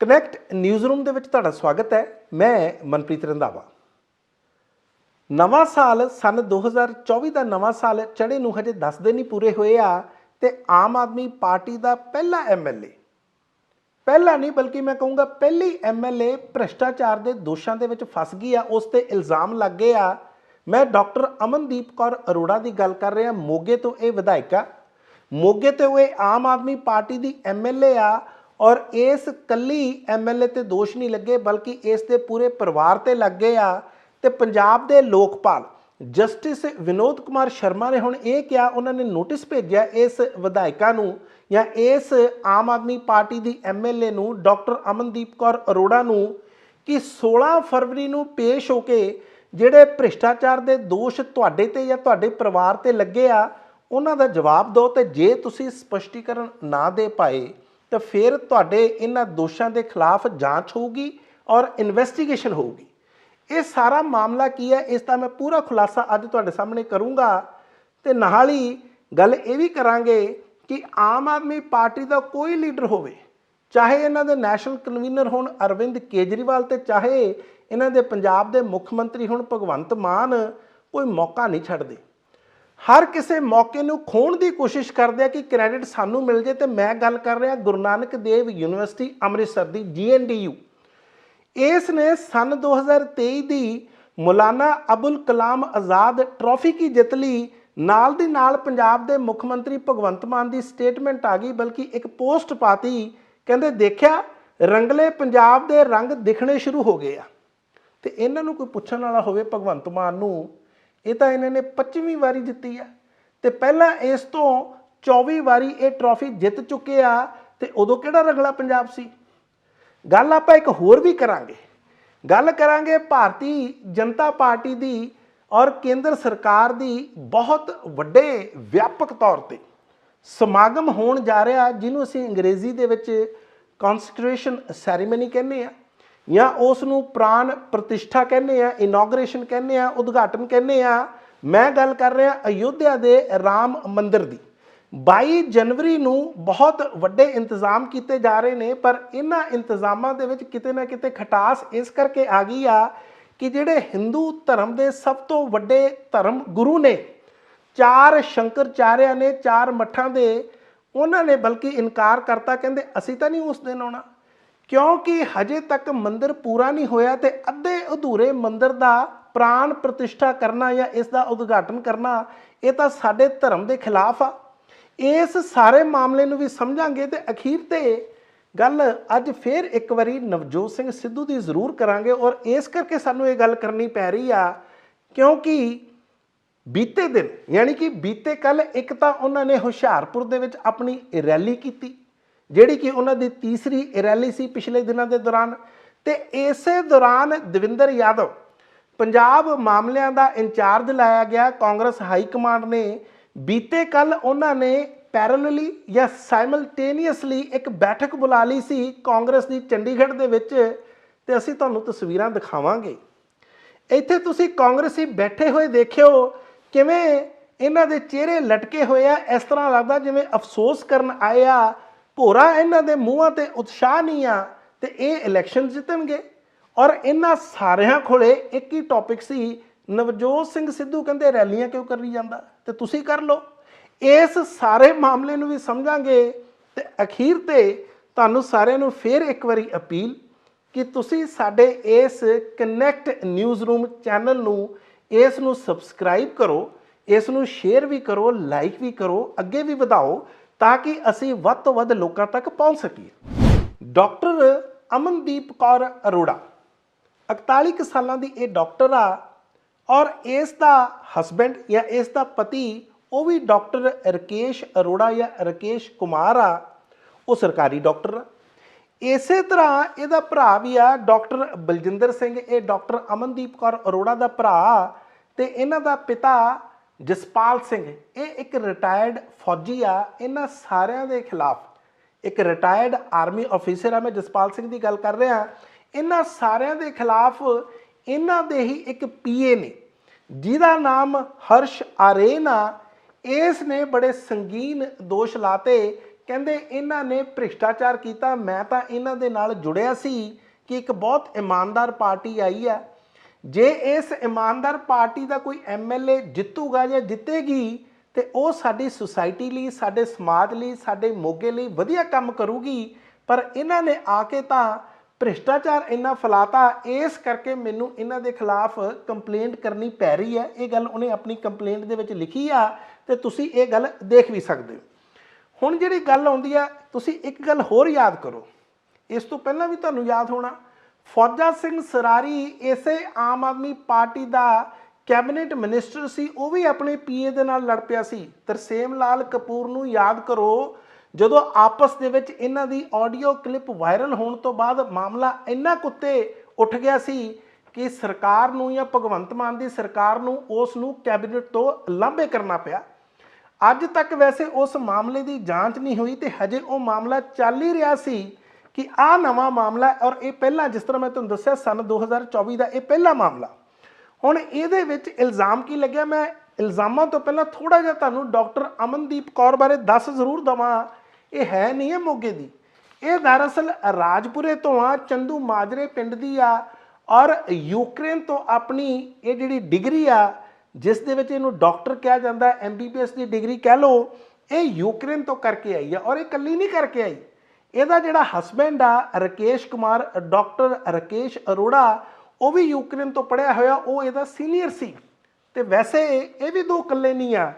Connect news room ਦੇ ਵਿੱਚ ਤੁਹਾਡਾ ਸਵਾਗਤ ਹੈ। ਮੈਂ ਮਨਪ੍ਰੀਤ ਰੰਧਾਵਾ। ਨਵਾਂ ਸਾਲ ਸਨ 2024 ਦਾ ਨਵਾਂ ਸਾਲ ਚੜੇ ਨੂੰ ਹਜੇ 10 ਦਿਨ ਹੀ ਪੂਰੇ ਹੋਏ ਆ ਤੇ ਆਮ ਆਦਮੀ ਪਾਰਟੀ ਦਾ ਪਹਿਲਾ ਐਮਐਲਏ ਪਹਿਲਾ ਨਹੀਂ ਬਲਕਿ ਮੈਂ ਕਹੂੰਗਾ ਪਹਿਲੀ ਐਮਐਲਏ ਭ੍ਰਿਸ਼ਟਾਚਾਰ ਦੇ ਦੋਸ਼ਾਂ ਦੇ ਵਿੱਚ ਫਸ ਗਈ ਆ, ਉਸ ਤੇ ਇਲਜ਼ਾਮ ਲੱਗੇ ਆ। ਮੈਂ ਡਾਕਟਰ ਅਮਨਦੀਪ ਕੌਰ ਅਰੋੜਾ ਦੀ ਗੱਲ ਕਰ ਰਿਹਾ, ਮੋਗੇ ਤੋਂ ਇਹ ਵਿਧਾਇਕਾ। ਮੋਗੇ ਤੇ ਉਹ ਇਹ ਆਮ ਆਦਮੀ ਪਾਰਟੀ ਦੀ ਐਮਐਲਏ ਆ। ਔਰ ਇਸ ਕੱਲੀ ਐਮਐਲਏ ਤੇ ਦੋਸ਼ ਨਹੀਂ ਲੱਗੇ, ਬਲਕਿ ਇਸ ਦੇ ਪੂਰੇ ਪਰਿਵਾਰ ਤੇ ਲੱਗੇ ਆ। ਤੇ ਪੰਜਾਬ ਦੇ ਲੋਕਪਾਲ ਜਸਟਿਸ ਵਿਨੋਦ ਕੁਮਾਰ ਸ਼ਰਮਾ ਨੇ ਹੁਣ ਇਹ ਕਿਹਾ, ਉਹਨਾਂ ਨੇ ਨੋਟਿਸ ਭੇਜਿਆ ਇਸ ਵਿਧਾਇਕਾ ਨੂੰ ਜਾਂ ਇਸ ਆਮ ਆਦਮੀ ਪਾਰਟੀ ਦੀ ਐਮਐਲਏ ਨੂੰ, ਡਾਕਟਰ ਅਮਨਦੀਪ ਕੌਰ ਅਰੋੜਾ ਨੂੰ, ਕਿ 16 ਫਰਵਰੀ ਨੂੰ ਪੇਸ਼ ਹੋ ਕੇ ਜਿਹੜੇ ਭ੍ਰਿਸ਼ਟਾਚਾਰ ਦੇ ਦੋਸ਼ ਤੁਹਾਡੇ ਤੇ ਜਾਂ ਤੁਹਾਡੇ ਪਰਿਵਾਰ ਤੇ ਲੱਗੇ ਆ, ਉਹਨਾਂ ਦਾ ਜਵਾਬ ਦਿਓ ਤੇ ਜੇ ਤੁਸੀਂ ਸਪਸ਼ਟੀਕਰਨ ਨਾ ਦੇ ਪਾਏ ਤਾਂ ਫਿਰ ਤੁਹਾਡੇ ਇਹਨਾਂ ਦੋਸ਼ਾਂ ਦੇ ਖਿਲਾਫ ਜਾਂਚ ਹੋਊਗੀ ਔਰ ਇਨਵੈਸਟੀਗੇਸ਼ਨ ਹੋਊਗੀ। ਇਹ ਸਾਰਾ ਮਾਮਲਾ ਕੀ ਹੈ, ਇਸ ਦਾ ਮੈਂ ਪੂਰਾ ਖੁਲਾਸਾ ਅੱਜ ਤੁਹਾਡੇ ਸਾਹਮਣੇ ਕਰੂੰਗਾ ਤੇ ਨਾਲ ਹੀ ਗੱਲ ਇਹ ਵੀ ਕਰਾਂਗੇ ਕਿ ਆਮ ਆਦਮੀ ਪਾਰਟੀ ਦਾ ਕੋਈ ਲੀਡਰ ਹੋਵੇ, ਚਾਹੇ ਇਹਨਾਂ ਦੇ ਨੈਸ਼ਨਲ ਕਨਵੀਨਰ ਹੋਣ ਅਰਵਿੰਦ ਕੇਜਰੀਵਾਲ ਤੇ ਚਾਹੇ ਇਹਨਾਂ ਦੇ ਪੰਜਾਬ ਦੇ ਮੁੱਖ ਮੰਤਰੀ ਹੋਣ ਭਗਵੰਤ ਮਾਨ, ਕੋਈ ਮੌਕਾ ਨਹੀਂ ਛੱਡਦੇ। ਹਰ ਕਿਸੇ ਮੌਕੇ ਨੂੰ ਖੋਣ ਦੀ ਕੋਸ਼ਿਸ਼ ਕਰਦੇ ਆ ਕਿ ਕ੍ਰੈਡਿਟ ਸਾਨੂੰ ਮਿਲ ਜੇ ਤੇ ਮੈਂ ਗੱਲ ਕਰ ਰਿਹਾ ਗੁਰੂ ਨਾਨਕ ਦੇਵ ਯੂਨੀਵਰਸਿਟੀ ਅੰਮ੍ਰਿਤਸਰ ਦੀ ਜੀਐਨਡੀਯੂ ਇਸ ਨੇ ਸਨ 2023 ਦੀ ਮੌਲਾਨਾ ਅਬੁਲ ਕਲਾਮ ਆਜ਼ਾਦ ਟਰੋਫੀ ਕੀ ਜਿੱਤ ਲਈ ਨਾਲ ਦੀ ਨਾਲ ਪੰਜਾਬ ਦੇ ਮੁੱਖ ਮੰਤਰੀ ਭਗਵੰਤ ਮਾਨ ਦੀ ਸਟੇਟਮੈਂਟ ਆ ਗਈ, ਬਲਕਿ ਇੱਕ ਪੋਸਟ ਪਾਤੀ, ਕਹਿੰਦੇ ਦੇਖਿਆ ਰੰਗਲੇ ਪੰਜਾਬ ਦੇ ਰੰਗ ਦਿਖਣੇ ਸ਼ੁਰੂ ਹੋ ਗਏ ਆ। ਤੇ ਇਹਨਾਂ ਨੂੰ ਕੋਈ ਪੁੱਛਣ ਵਾਲਾ ਹੋਵੇ ਭਗਵੰਤ ਮਾਨ ਨੂੰ ਇਹ ਤਾਂ ਇਹਨਾਂ ਨੇ 25ਵੀਂ ਵਾਰੀ ਜਿੱਤੀ ਆ। ਤੇ ਪਹਿਲਾਂ ਇਸ ਤੋਂ 24 ਵਾਰੀ ਇਹ ਟਰੋਫੀ ਜਿੱਤ ਚੁੱਕੇ ਆ ਤੇ ਉਦੋਂ ਕਿਹੜਾ ਰਗਲਾ ਪੰਜਾਬ ਸੀ? ਗੱਲ ਆਪਾਂ ਇੱਕ ਹੋਰ ਵੀ ਕਰਾਂਗੇ। ਗੱਲ ਕਰਾਂਗੇ ਭਾਰਤੀ ਜਨਤਾ ਪਾਰਟੀ ਦੀ ਔਰ ਕੇਂਦਰ ਸਰਕਾਰ ਦੀ ਬਹੁਤ ਵੱਡੇ ਵਿਆਪਕ ਤੌਰ ਤੇ। ਸਮਾਗਮ ਹੋਣ ਜਾ ਰਿਹਾ, ਜਿਹਨੂੰ ਅਸੀਂ ਅੰਗਰੇਜ਼ੀ ਦੇ ਵਿੱਚ ਕਨਸਟੀਟਿਊਸ਼ਨ ਸੈਰੀਮਨੀ ਕਹਿੰਦੇ ਆ। ਜਾਂ ਉਸ ਨੂੰ ਪ੍ਰਾਨ ਪ੍ਰਤਿਸ਼ਠਾ ਕਹਿੰਦੇ ਆ ਇਨੋਗ੍ਰੇਸ਼ਨ ਕਹਿੰਦੇ ਆ, ਉਦਘਾਟਨ ਕਹਿੰਦੇ ਆ, ਮੈਂ ਗੱਲ ਕਰ ਰਿਹਾ ਅਯੁੱਧਿਆ ਦੇ ਰਾਮ ਮੰਦਿਰ ਦੀ। 22 ਜਨਵਰੀ ਨੂੰ ਬਹੁਤ ਵੱਡੇ ਇੰਤਜ਼ਾਮ ਕੀਤੇ ਜਾ ਰਹੇ ਨੇ, ਪਰ ਇਹਨਾਂ ਇੰਤਜ਼ਾਮਾਂ ਦੇ ਵਿੱਚ ਕਿਤੇ ਨਾ ਕਿਤੇ ਖਟਾਸ ਇਸ ਕਰਕੇ ਆ ਗਈ ਆ ਕਿ ਜਿਹੜੇ ਹਿੰਦੂ ਧਰਮ ਦੇ ਸਭ ਤੋਂ ਵੱਡੇ ਧਰਮ ਗੁਰੂ ਨੇ, ਚਾਰ ਸ਼ੰਕਰਚਾਰਿਆਂ ਨੇ, ਚਾਰ ਮੱਠਾਂ ਦੇ, ਉਹਨਾਂ ਨੇ ਬਲਕਿ ਇਨਕਾਰ ਕਰਤਾ, ਕਹਿੰਦੇ ਅਸੀਂ ਤਾਂ ਨਹੀਂ ਉਸ ਦਿਨ ਆਉਣਾ। ਕਿਉਂਕਿ ਹਜੇ ਤੱਕ ਮੰਦਿਰ ਪੂਰਾ ਨਹੀਂ ਹੋਇਆ ਤੇ ਅੱਧੇ ਅਧੂਰੇ ਮੰਦਿਰ ਦਾ ਪ੍ਰਾਣ ਪ੍ਰਤਿਸ਼ਠਾ ਕਰਨਾ ਜਾਂ ਇਸ ਦਾ ਉਦਘਾਟਨ ਕਰਨਾ, ਇਹ ਤਾਂ ਸਾਡੇ ਧਰਮ ਦੇ ਖਿਲਾਫ ਆ। ਇਸ ਸਾਰੇ ਮਾਮਲੇ ਨੂੰ ਵੀ ਸਮਝਾਂਗੇ ਤੇ ਅਖੀਰ ਤੇ ਗੱਲ ਅੱਜ ਫੇਰ ਇੱਕ ਵਾਰੀ ਨਵਜੋਤ ਸਿੰਘ ਸਿੱਧੂ ਦੀ ਜ਼ਰੂਰ ਕਰਾਂਗੇ ਔਰ ਇਸ ਕਰਕੇ ਸਾਨੂੰ ਇਹ ਗੱਲ ਕਰਨੀ ਪੈ ਰਹੀ ਆ, ਕਿਉਂਕਿ ਬੀਤੇ ਦਿਨ, ਯਾਨੀ ਕਿ ਬੀਤੇ ਕੱਲ ਇੱਕ ਤਾਂ ਉਹਨਾਂ ਨੇ ਹੁਸ਼ਿਆਰਪੁਰ ਦੇ ਵਿੱਚ ਆਪਣੀ ਰੈਲੀ ਕੀਤੀ। ਜਿਹੜੀ ਕਿ ਉਹਨਾਂ ਦੀ ਤੀਸਰੀ ਰੈਲੀ ਸੀ ਪਿਛਲੇ ਦਿਨਾਂ ਦੇ ਦੌਰਾਨ। ਤੇ ਇਸੇ ਦੌਰਾਨ ਦਵਿੰਦਰ ਯਾਦਵ ਪੰਜਾਬ ਮਾਮਲਿਆਂ ਦਾ ਇੰਚਾਰਜ ਲਾਇਆ ਗਿਆ। ਕਾਂਗਰਸ ਹਾਈ ਕਮਾਂਡ ਨੇ ਬੀਤੇ ਕੱਲ ਉਹਨਾਂ ਨੇ ਪੈਰਲਲੀ ਜਾਂ ਸਾਈਮਲਟੇਨੀਅਸਲੀ ਇੱਕ ਬੈਠਕ ਬੁਲਾ ਲਈ ਸੀ ਕਾਂਗਰਸ ਦੀ ਚੰਡੀਗੜ੍ਹ ਦੇ ਵਿੱਚ। ਤੇ ਅਸੀਂ ਤੁਹਾਨੂੰ ਤਸਵੀਰਾਂ ਦਿਖਾਵਾਂਗੇ। ਇੱਥੇ ਤੁਸੀਂ ਕਾਂਗਰਸੀ ਬੈਠੇ ਹੋਏ ਦੇਖਿਓ ਕਿਵੇਂ ਇਹਨਾਂ ਦੇ ਚਿਹਰੇ ਲਟਕੇ ਹੋਏ ਆ। ਇਸ ਤਰ੍ਹਾਂ ਲੱਗਦਾ ਜਿਵੇਂ ਅਫਸੋਸ ਕਰਨ ਆਏ ਆ ਭੋਰਾ ਇਹਨਾਂ ਦੇ ਮੂੰਹਾਂ ਤੇ ਉਤਸ਼ਾਹ ਨਹੀਂ ਆ ਤੇ ਇਹ ਇਲੈਕਸ਼ਨ ਜਿੱਤਣਗੇ। ਔਰ ਇਹਨਾਂ ਸਾਰਿਆਂ ਕੋਲੇ ਇੱਕ ਹੀ ਟੌਪਿਕ ਸੀ, ਨਵਜੋਤ ਸਿੰਘ ਸਿੱਧੂ ਕਹਿੰਦੇ ਰੈਲੀਆਂ ਕਿਉਂ ਕਰੀ ਜਾਂਦਾ? ਤੇ ਤੁਸੀਂ ਕਰ ਲਓ। ਇਸ ਸਾਰੇ ਮਾਮਲੇ ਨੂੰ ਵੀ ਸਮਝਾਂਗੇ ਤੇ ਅਖੀਰ ਤੇ ਤੁਹਾਨੂੰ ਸਾਰਿਆਂ ਨੂੰ ਫੇਰ ਇੱਕ ਵਾਰੀ ਅਪੀਲ ਕਿ ਤੁਸੀਂ ਸਾਡੇ ਇਸ ਕਨੈਕਟ ਨਿਊਜ਼ ਰੂਮ ਚੈਨਲ ਨੂੰ ਇਸ ਨੂੰ ਸਬਸਕ੍ਰਾਈਬ ਕਰੋ, ਇਸ ਨੂੰ ਸ਼ੇਅਰ ਵੀ ਕਰੋ ਲਾਈਕ ਵੀ ਕਰੋ, ਅੱਗੇ ਵੀ ਵਧਾਓ। ਤਾਂ ਕਿ ਅਸੀਂ ਵੱਧ ਤੋਂ ਵੱਧ ਲੋਕਾਂ ਤੱਕ ਪਹੁੰਚ ਸਕੀਏ। ਡਾਕਟਰ ਅਮਨਦੀਪ ਕੌਰ ਅਰੋੜਾ 41 ਕੁ ਸਾਲਾਂ ਦੀ ਇਹ ਡਾਕਟਰ ਆ ਔਰ ਇਸ ਦਾ ਹਸਬੈਂਡ ਜਾਂ ਇਸ ਦਾ ਪਤੀ, ਉਹ ਵੀ ਡਾਕਟਰ ਰਕੇਸ਼ ਅਰੋੜਾ ਜਾਂ ਰਕੇਸ਼ ਕੁਮਾਰ ਆ, ਉਹ ਸਰਕਾਰੀ ਡਾਕਟਰ ਆ। ਇਸੇ ਤਰ੍ਹਾਂ ਇਹਦਾ ਭਰਾ ਵੀ ਆ, ਡਾਕਟਰ ਬਲਜਿੰਦਰ ਸਿੰਘ। ਇਹ ਡਾਕਟਰ ਅਮਨਦੀਪ ਕੌਰ ਅਰੋੜਾ ਦਾ ਭਰਾ ਤੇ ਇਹਨਾਂ ਦਾ ਪਿਤਾ ਜਸਪਾਲ ਸਿੰਘ, ਇਹ ਇੱਕ ਰਿਟਾਇਰਡ ਫੌਜੀ ਆ, ਇਹਨਾਂ ਸਾਰਿਆਂ ਦੇ ਖਿਲਾਫ। ਇੱਕ ਰਿਟਾਇਰਡ ਆਰਮੀ ਅਫੀਸਰ ਆ, ਮੈਂ ਜਸਪਾਲ ਸਿੰਘ ਦੀ ਗੱਲ ਕਰ ਰਿਹਾ। ਇਹਨਾਂ ਸਾਰਿਆਂ ਦੇ ਖਿਲਾਫ ਇਹਨਾਂ ਦੇ ਹੀ ਇੱਕ ਪੀਏ ਨੇ, ਜਿਹਦਾ ਨਾਮ ਹਰਸ਼ ਆਰੇਨ ਆ। ਇਸ ਨੇ ਬੜੇ ਸੰਗੀਨ ਦੋਸ਼ ਲਾਤੇ, ਕਹਿੰਦੇ ਇਹਨਾਂ ਨੇ ਭ੍ਰਿਸ਼ਟਾਚਾਰ ਕੀਤਾ, ਮੈਂ ਤਾਂ ਇਹਨਾਂ ਦੇ ਨਾਲ ਜੁੜਿਆ ਸੀ ਕਿ ਇੱਕ ਬਹੁਤ ਇਮਾਨਦਾਰ ਪਾਰਟੀ ਆਈ ਆ। ਜੇ ਇਸ ਇਮਾਨਦਾਰ ਪਾਰਟੀ ਦਾ ਕੋਈ ਐਮਐਲਏ ਜਿੱਤੂਗਾ ਜਾਂ ਜਿੱਤੇਗੀ, ਤੇ ਉਹ ਸਾਡੀ ਸੁਸਾਇਟੀ ਲਈ, ਸਾਡੇ ਸਮਾਜ ਲਈ, ਸਾਡੇ ਮੋਗੇ ਲਈ ਵਧੀਆ ਕੰਮ ਕਰੂਗੀ। ਪਰ ਇਹਨਾਂ ਨੇ ਆ ਕੇ ਤਾਂ ਭ੍ਰਿਸ਼ਟਾਚਾਰ ਇੰਨਾ ਫੈਲਾਤਾ, ਇਸ ਕਰਕੇ ਮੈਨੂੰ ਇਹਨਾਂ ਦੇ ਖਿਲਾਫ ਕੰਪਲੇਂਟ ਕਰਨੀ ਪੈ ਰਹੀ ਹੈ। ਇਹ ਗੱਲ ਉਹਨੇ ਆਪਣੀ ਕੰਪਲੇਂਟ ਦੇ ਵਿੱਚ ਲਿਖੀ ਆ, ਤੇ ਤੁਸੀਂ ਇਹ ਗੱਲ ਦੇਖ ਵੀ ਸਕਦੇ ਹੋ। ਹੁਣ ਜਿਹੜੀ ਗੱਲ ਆਉਂਦੀ ਆ, ਤੁਸੀਂ ਇੱਕ ਗੱਲ ਹੋਰ ਯਾਦ ਕਰੋ। ਇਸ ਤੋਂ ਪਹਿਲਾਂ ਵੀ ਤੁਹਾਨੂੰ ਯਾਦ ਹੋਣਾ ਫੌਜਾ ਸਿੰਘ ਸਰਾਰੀ ਇਸੇ ਆਮ ਆਦਮੀ ਪਾਰਟੀ ਦਾ ਕੈਬਨਿਟ ਮਿਨਿਸਟਰ ਸੀ, ਉਹ ਵੀ ਆਪਣੇ ਪੀਏ ਦੇ ਨਾਲ ਲੜ ਪਿਆ ਸੀ। ਤਰਸੇਮ ਲਾਲ ਕਪੂਰ ਨੂੰ ਯਾਦ ਕਰੋ, ਜਦੋਂ ਆਪਸ ਦੇ ਵਿੱਚ ਇਹਨਾਂ ਦੀ ਆਡੀਓ ਕਲਿੱਪ ਵਾਇਰਲ ਹੋਣ ਤੋਂ ਬਾਅਦ ਮਾਮਲਾ ਇੰਨਾ ਕੁੱਤੇ ਉੱਠ ਗਿਆ ਸੀ ਕਿ ਸਰਕਾਰ ਨੂੰ ਜਾਂ ਭਗਵੰਤ ਮਾਨ ਦੀ ਸਰਕਾਰ ਨੂੰ ਉਸ ਨੂੰ ਕੈਬਨਿਟ ਤੋਂ ਲਾਂਭੇ ਕਰਨਾ ਪਿਆ। ਅੱਜ ਤੱਕ ਵੈਸੇ ਉਸ ਮਾਮਲੇ ਦੀ ਜਾਂਚ ਨਹੀਂ ਹੋਈ ਤੇ ਹਜੇ ਉਹ ਮਾਮਲਾ ਚੱਲ ਹੀ ਰਿਹਾ ਸੀ। ਕਿ ਆ ਨਵਾਂ ਮਾਮਲਾ ਔਰ ਇਹ ਪਹਿਲਾਂ, ਜਿਸ ਤਰ੍ਹਾਂ ਮੈਂ ਤੁਹਾਨੂੰ ਦੱਸਿਆ, ਸਨ 2024 ਦਾ ਇਹ ਪਹਿਲਾ ਮਾਮਲਾ। ਹੁਣ ਇਹਦੇ ਵਿੱਚ ਇਲਜ਼ਾਮ ਕੀ ਲੱਗਿਆ? ਮੈਂ ਇਲਜ਼ਾਮਾਂ ਤੋਂ ਪਹਿਲਾਂ ਥੋੜਾ ਜਿਹਾ ਤੁਹਾਨੂੰ ਡਾਕਟਰ ਅਮਨਦੀਪ ਕੌਰ ਬਾਰੇ ਦੱਸ ਜ਼ਰੂਰ ਦਵਾਂ। ਇਹ ਹੈ ਨਹੀਂ ਹੈ ਮੋਗੇ ਦੀ। ਇਹ ਦਰਅਸਲ ਰਾਜਪੁਰੇ ਤੋਂ ਆ, ਚੰਦੂ ਮਾਜਰੇ ਪਿੰਡ ਦੀ ਆ ਔਰ ਯੂਕਰੇਨ ਤੋਂ ਆਪਣੀ ਇਹ ਜਿਹੜੀ ਡਿਗਰੀ ਆ, ਜਿਸ ਦੇ ਵਿੱਚ ਇਹਨੂੰ ਡਾਕਟਰ ਕਿਹਾ ਜਾਂਦਾ ਐਮਬੀਬੀਐਸ ਦੀ ਡਿਗਰੀ ਕਹਿ ਲਓ, ਇਹ ਯੂਕਰੇਨ ਤੋਂ ਕਰਕੇ ਆਈ ਆ ਔਰ ਇਹ ਇਕੱਲੀ ਨਹੀਂ ਕਰਕੇ ਆਈ। ਇਹਦਾ ਜਿਹੜਾ ਹਸਬੈਂਡ ਆ, ਰਕੇਸ਼ ਕੁਮਾਰ ਡਾਕਟਰ ਰਕੇਸ਼ ਅਰੋੜਾ, ਉਹ ਵੀ ਯੂਕਰੇਨ ਤੋਂ ਪੜਿਆ ਹੋਇਆ, ਉਹ ਇਹਦਾ ਸੀਨੀਅਰ ਸੀ। ਤੇ ਵੈਸੇ ਇਹ ਵੀ ਦੋ ਇਕੱਲੇ ਨਹੀਂ ਆ।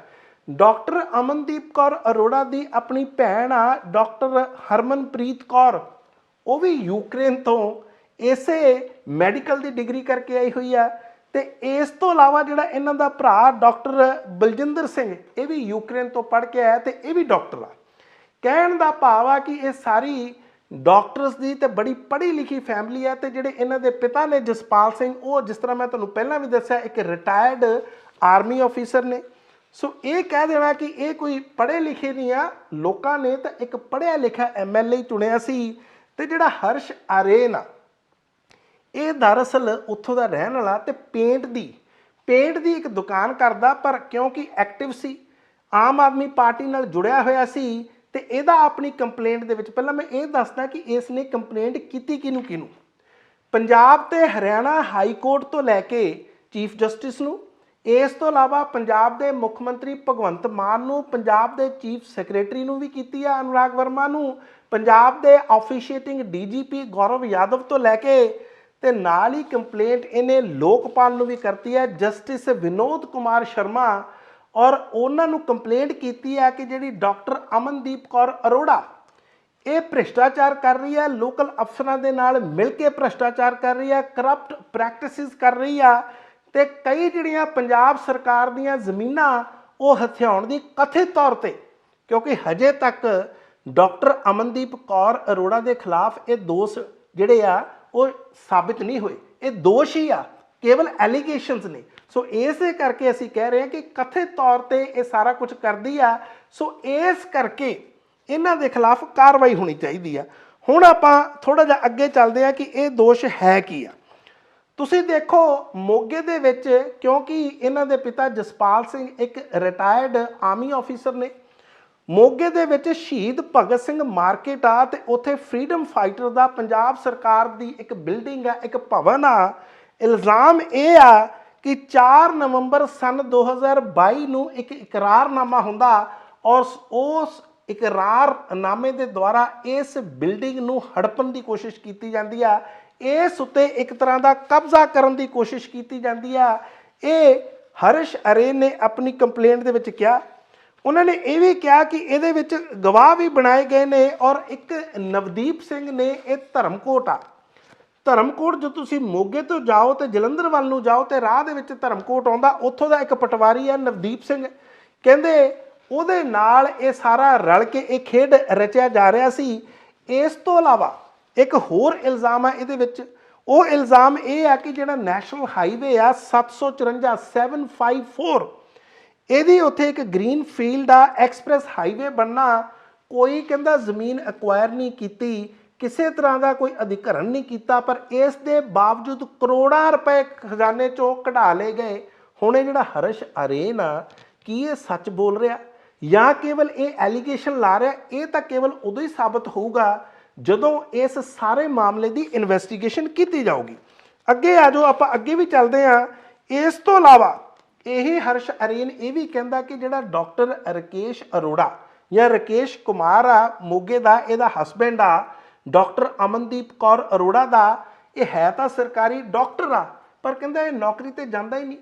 ਡਾਕਟਰ ਅਮਨਦੀਪ ਕੌਰ ਅਰੋੜਾ ਦੀ ਆਪਣੀ ਭੈਣ ਆ ਡਾਕਟਰ ਹਰਮਨਪ੍ਰੀਤ ਕੌਰ। ਉਹ ਵੀ ਯੂਕਰੇਨ ਤੋਂ ਇਸੇ ਮੈਡੀਕਲ ਦੀ ਡਿਗਰੀ ਕਰਕੇ ਆਈ ਹੋਈ ਆ। ਤੇ ਇਸ ਤੋਂ ਇਲਾਵਾ ਜਿਹੜਾ ਇਹਨਾਂ ਦਾ ਭਰਾ ਡਾਕਟਰ ਬਲਜਿੰਦਰ ਸਿੰਘ, ਇਹ ਵੀ ਯੂਕਰੇਨ ਤੋਂ ਪੜ੍ਹ ਕੇ ਆਇਆ ਤੇ ਇਹ ਵੀ ਡਾਕਟਰ ਆ। ਕਹਿਣ ਦਾ ਭਾਵ ਆ ਕਿ ਇਹ ਸਾਰੀ ਡਾਕਟਰਸ ਦੀ ਤੇ ਬੜੀ ਪੜ੍ਹੀ ਲਿਖੀ ਫੈਮਿਲੀ ਆ ਤੇ ਜਿਹੜੇ ਇਹਨਾਂ ਦੇ ਪਿਤਾ ਨੇ ਜਸਪਾਲ ਸਿੰਘ, ਉਹ ਜਿਸ ਤਰ੍ਹਾਂ ਮੈਂ ਤੁਹਾਨੂੰ ਪਹਿਲਾਂ ਵੀ ਦੱਸਿਆ, ਇੱਕ ਰਿਟਾਇਰਡ ਆਰਮੀ ਆਫੀਸਰ ਨੇ। ਸੋ ਇਹ ਕਹਿ ਦੇਣਾ ਕਿ ਇਹ ਕੋਈ ਪੜ੍ਹੇ ਲਿਖੇ ਨਹੀਂ ਆ, ਲੋਕਾਂ ਨੇ ਤਾਂ ਇੱਕ ਪੜ੍ਹਿਆ ਲਿਖਿਆ ਐਮਐਲਏ ਚੁਣਿਆ ਸੀ ਤੇ ਜਿਹੜਾ ਹਰਸ਼ ਆਰੇਨ ਆ, ਇਹ ਦਰਅਸਲ ਉੱਥੋਂ ਦਾ ਰਹਿਣ ਵਾਲਾ ਤੇ ਪੇਂਟ ਦੀ ਪੇਂਟ ਦੀ ਇੱਕ ਦੁਕਾਨ ਕਰਦਾ ਪਰ ਕਿਉਂਕਿ ਐਕਟਿਵ ਸੀ, ਆਮ ਆਦਮੀ ਪਾਰਟੀ ਨਾਲ ਜੁੜਿਆ ਹੋਇਆ ਸੀ ਤੇ ਇਹਦਾ ਆਪਣੀ ਕੰਪਲੇਂਟ ਦੇ ਵਿੱਚ ਪਹਿਲਾਂ ਮੈਂ ਇਹ ਦੱਸਦਾ ਕਿ ਇਸ ਨੇ ਕੰਪਲੇਂਟ ਕੀਤੀ ਕਿਹਨੂੰ ਕਿਹਨੂੰ? ਪੰਜਾਬ ਤੇ ਹਰਿਆਣਾ ਹਾਈ ਕੋਰਟ ਤੋਂ ਲੈ ਕੇ ਚੀਫ ਜਸਟਿਸ ਨੂੰ, ਇਸ ਤੋਂ ਇਲਾਵਾ ਪੰਜਾਬ ਦੇ ਮੁੱਖ ਮੰਤਰੀ ਭਗਵੰਤ ਮਾਨ ਨੂੰ, ਪੰਜਾਬ ਦੇ ਚੀਫ ਸੈਕਟਰੀ ਨੂੰ ਵੀ ਕੀਤੀ ਆ ਅਨੁਰਾਗ ਵਰਮਾ ਨੂੰ, ਪੰਜਾਬ ਦੇ ਆਫੀਸ਼ੀਏਟਿੰਗ ਡੀਜੀਪੀ ਗੌਰਵ ਯਾਦਵ ਤੋਂ ਲੈ ਕੇ, ਤੇ ਨਾਲ ਹੀ ਕੰਪਲੇਂਟ ਇਹਨੇ ਲੋਕਪਾਲ ਨੂੰ ਵੀ ਕਰਤੀ ਹੈ ਜਸਟਿਸ ਵਿਨੋਦ ਕੁਮਾਰ ਸ਼ਰਮਾ ਔਰ ਉਹਨਾਂ ਨੂੰ ਕੰਪਲੇਂਟ ਕੀਤੀ ਹੈ ਕਿ ਜਿਹੜੀ ਡਾਕਟਰ ਅਮਨਦੀਪ ਕੌਰ ਅਰੋੜਾ, ਇਹ ਭ੍ਰਿਸ਼ਟਾਚਾਰ ਕਰ ਰਹੀ ਹੈ, ਲੋਕਲ ਅਫਸਰਾਂ ਦੇ ਨਾਲ ਮਿਲ ਕੇ ਭ੍ਰਿਸ਼ਟਾਚਾਰ ਕਰ ਰਹੀ ਹੈ ਕਰਪਟ ਪ੍ਰੈਕਟਿਸਿਸ ਕਰ ਰਹੀ ਆ, ਤੇ ਕਈ ਜਿਹੜੀਆਂ ਪੰਜਾਬ ਸਰਕਾਰ ਦੀਆਂ ਜ਼ਮੀਨਾਂ, ਉਹ ਹਥਿਆਉਣ ਦੀ ਕਥਿਤ ਤੌਰ ਤੇ, ਕਿਉਂਕਿ ਹਜੇ ਤੱਕ ਡਾਕਟਰ ਅਮਨਦੀਪ ਕੌਰ ਅਰੋੜਾ ਦੇ ਖਿਲਾਫ ਇਹ ਦੋਸ਼ ਜਿਹੜੇ ਆ, ਉਹ ਸਾਬਿਤ ਨਹੀਂ ਹੋਏ। ਇਹ ਦੋਸ਼ ਹੀ ਆ, ਕੇਵਲ ਐਲੀਗੇਸ਼ਨਸ ਨੇ। ਸੋ ਇਸੇ ਕਰਕੇ ਅਸੀਂ ਕਹਿ ਰਹੇ ਹਾਂ ਕਿ ਕਥਿਤ ਤੌਰ ਤੇ ਇਹ ਸਾਰਾ ਕੁਝ ਕਰਦੀ ਆ। ਸੋ ਇਸ ਕਰਕੇ ਇਹਨਾਂ ਦੇ ਖਿਲਾਫ ਕਾਰਵਾਈ ਹੋਣੀ ਚਾਹੀਦੀ ਆ। ਹੁਣ ਆਪਾਂ ਥੋੜਾ ਜਿਹਾ ਅੱਗੇ ਚੱਲਦੇ ਆ ਕਿ ਇਹ ਦੋਸ਼ ਹੈ ਕੀ ਆ। ਤੁਸੀਂ ਦੇਖੋ, ਮੋਗੇ ਦੇ ਵਿੱਚ ਕਿਉਂਕਿ ਇਹਨਾਂ ਦੇ ਪਿਤਾ ਜਸਪਾਲ ਸਿੰਘ ਇੱਕ ਰਿਟਾਇਰਡ ਆਰਮੀ ਆਫੀਸਰ ਨੇ। ਮੋਗੇ ਦੇ ਵਿੱਚ ਸ਼ਹੀਦ ਭਗਤ ਸਿੰਘ ਮਾਰਕੀਟ ਆ ਤੇ ਉੱਥੇ ਫਰੀडम ਫਾਈਟਰ ਦਾ ਪੰਜਾਬ ਸਰਕਾਰ ਦੀ ਇੱਕ ਬਿਲਡਿੰਗ ਆ, ਇੱਕ ਭਵਨ ਆ। ਇਲਜ਼ਾਮ ਇਹ ਆ ਕਿ 4 ਨਵੰਬਰ ਸਨ 2022 ਨੂੰ ਇੱਕ ਇਕਰਾਰਨਾਮਾ ਹੁੰਦਾ ਔਰ ਉਸ ਇਕਰਾਰਨਾਮੇ ਦੇ ਦੁਆਰਾ ਇਸ ਬਿਲਡਿੰਗ ਨੂੰ ਹੜਪਣ ਦੀ ਕੋਸ਼ਿਸ਼ ਕੀਤੀ ਜਾਂਦੀ ਆ। ਇਸ ਉੱਤੇ ਇੱਕ ਤਰ੍ਹਾਂ ਦਾ ਕਬਜ਼ਾ ਕਰਨ ਦੀ ਕੋਸ਼ਿਸ਼ ਕੀਤੀ ਜਾਂਦੀ ਆ। ਇਹ ਹਰਸ਼ ਅਰੇ ਨੇ ਆਪਣੀ ਕੰਪਲੇਂਟ ਦੇ ਵਿੱਚ ਕਿਹਾ। ਉਹਨਾਂ ਨੇ ਇਹ ਵੀ ਕਿਹਾ ਕਿ ਇਹਦੇ ਵਿੱਚ ਗਵਾਹ ਵੀ ਬਣਾਏ ਗਏ ਨੇ ਔਰ ਇੱਕ ਨਵਦੀਪ ਸਿੰਘ ਨੇ ਇਹ ਧਰਮਕੋਟ ਆ। ਧਰਮਕੋਟ ਜੋ ਤੁਸੀਂ ਮੋਗੇ ਤੋਂ ਜਾਓ ਤੇ ਜਲੰਧਰ ਵੱਲ ਨੂੰ ਜਾਓ ਤੇ ਰਾਹ ਦੇ ਵਿੱਚ ਧਰਮਕੋਟ ਆਉਂਦਾ, ਉੱਥੋਂ ਦਾ ਇੱਕ ਪਟਵਾਰੀ ਆ ਨਵਦੀਪ ਸਿੰਘ। ਕਹਿੰਦੇ ਉਹਦੇ ਨਾਲ ਇਹ ਸਾਰਾ ਰਲ ਕੇ ਇਹ ਖੇਡ ਰਚਿਆ ਜਾ ਰਿਹਾ ਸੀ। ਇਸ ਤੋਂ ਇਲਾਵਾ ਇੱਕ ਹੋਰ ਇਲਜ਼ਾਮ ਆ ਇਹਦੇ ਵਿੱਚ। ਉਹ ਇਲਜ਼ਾਮ ਇਹ ਆ ਕਿ ਜਿਹੜਾ ਨੈਸ਼ਨਲ ਹਾਈਵੇ ਆ 754 754 ਇਹਦੀ ਉੱਥੇ ਇੱਕ ਗ੍ਰੀਨ ਫੀਲਡ ਆ, ਐਕਸਪ੍ਰੈਸ ਹਾਈਵੇ ਬਣਨਾ। ਕੋਈ ਕਹਿੰਦਾ ਜ਼ਮੀਨ ਅਕਵਾਇਰ ਨਹੀਂ ਕੀਤੀ। ਕਿਸੇ ਤਰ੍ਹਾਂ ਦਾ ਕੋਈ ਅਧਿਕਰਨ ਨਹੀਂ ਕੀਤਾ, ਪਰ ਇਸ ਦੇ ਬਾਵਜੂਦ ਕਰੋੜਾਂ ਰੁਪਏ ਖਜ਼ਾਨੇ ਚੋਂ ਕਢਾ ਲਏ ਗਏ। ਹੁਣ ਇਹ ਜਿਹੜਾ ਹਰਸ਼ ਅਰੇਨ ਆ, ਕੀ ਇਹ ਸੱਚ ਬੋਲ ਰਿਹਾ? ਜਾਂ ਕੇਵਲ ਇਹ ਐਲੀਗੇਸ਼ਨ ਲਾ ਰਿਹਾ? ਇਹ ਤਾਂ ਕੇਵਲ ਉਦੋਂ ਹੀ ਸਾਬਤ ਹੋਊਗਾ ਜਦੋਂ ਇਸ ਸਾਰੇ ਮਾਮਲੇ ਦੀ ਇਨਵੈਸਟੀਗੇਸ਼ਨ ਕੀਤੀ ਜਾਊਗੀ। ਅੱਗੇ ਆ ਜਾਓ, ਆਪਾਂ ਅੱਗੇ ਵੀ ਚੱਲਦੇ ਹਾਂ। ਇਸ ਤੋਂ ਇਲਾਵਾ ਇਹ ਹਰਸ਼ ਅਰੇਨ ਇਹ ਵੀ ਕਹਿੰਦਾ ਕਿ ਜਿਹੜਾ ਡਾਕਟਰ ਰਕੇਸ਼ ਅਰੋੜਾ ਜਾਂ ਰਕੇਸ਼ ਕੁਮਾਰ ਆ, ਮੋਗੇ ਦਾ, ਇਹਦਾ ਹਸਬੈਂਡ ਆ ਡਾਕਟਰ ਅਮਨਦੀਪ ਕੌਰ ਅਰੋੜਾ ਦਾ, ਇਹ ਹੈ ਤਾਂ ਸਰਕਾਰੀ ਡਾਕਟਰ ਆ, ਪਰ ਕਹਿੰਦਾ ਇਹ ਨੌਕਰੀ ਤੇ ਜਾਂਦਾ ਹੀ ਨਹੀਂ।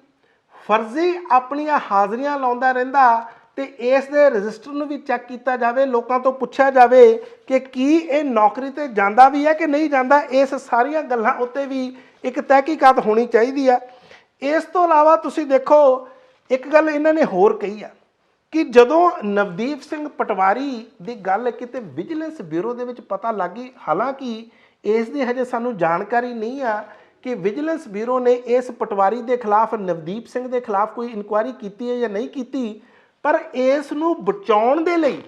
ਫਰਜ਼ੀ ਆਪਣੀਆਂ ਹਾਜ਼ਰੀਆਂ ਲਾਉਂਦਾ ਰਹਿੰਦਾ ਤੇ ਇਸ ਦੇ ਰਜਿਸਟਰ ਨੂੰ ਵੀ ਚੈੱਕ ਕੀਤਾ ਜਾਵੇ, ਲੋਕਾਂ ਤੋਂ ਪੁੱਛਿਆ ਜਾਵੇ ਕਿ ਕੀ ਇਹ ਨੌਕਰੀ ਤੇ ਜਾਂਦਾ ਵੀ ਹੈ ਕਿ ਨਹੀਂ ਜਾਂਦਾ, ਇਸ ਸਾਰੀਆਂ ਗੱਲਾਂ ਉੱਤੇ ਵੀ ਇੱਕ ਤਹਿਕੀਕਾਤ ਹੋਣੀ ਚਾਹੀਦੀ ਆ। ਇਸ ਤੋਂ ਇਲਾਵਾ ਤੁਸੀਂ ਦੇਖੋ, ਇੱਕ ਗੱਲ ਇਹਨਾਂ ਨੇ ਹੋਰ ਕਹੀ ਆ ਕਿ ਜਦੋਂ ਨਵਦੀਪ ਸਿੰਘ ਪਟਵਾਰੀ ਦੀ ਗੱਲ ਕਿਤੇ ਵਿਜੀਲੈਂਸ ਬਿਊਰੋ ਦੇ ਵਿੱਚ ਪਤਾ ਲੱਗੀ ਹਾਲਾਂਕਿ ਇਸ ਦੀ ਹਜੇ ਸਾਨੂੰ ਜਾਣਕਾਰੀ ਨਹੀਂ ਆ ਕਿ ਵਿਜੀਲੈਂਸ ਬਿਊਰੋ ਨੇ ਇਸ ਪਟਵਾਰੀ ਦੇ ਖਿਲਾਫ, ਨਵਦੀਪ ਸਿੰਘ ਦੇ ਖਿਲਾਫ ਕੋਈ ਇਨਕੁਆਇਰੀ ਕੀਤੀ ਹੈ ਜਾਂ ਨਹੀਂ ਕੀਤੀ, ਪਰ ਇਸ ਨੂੰ ਬਚਾਉਣ ਦੇ ਲਈ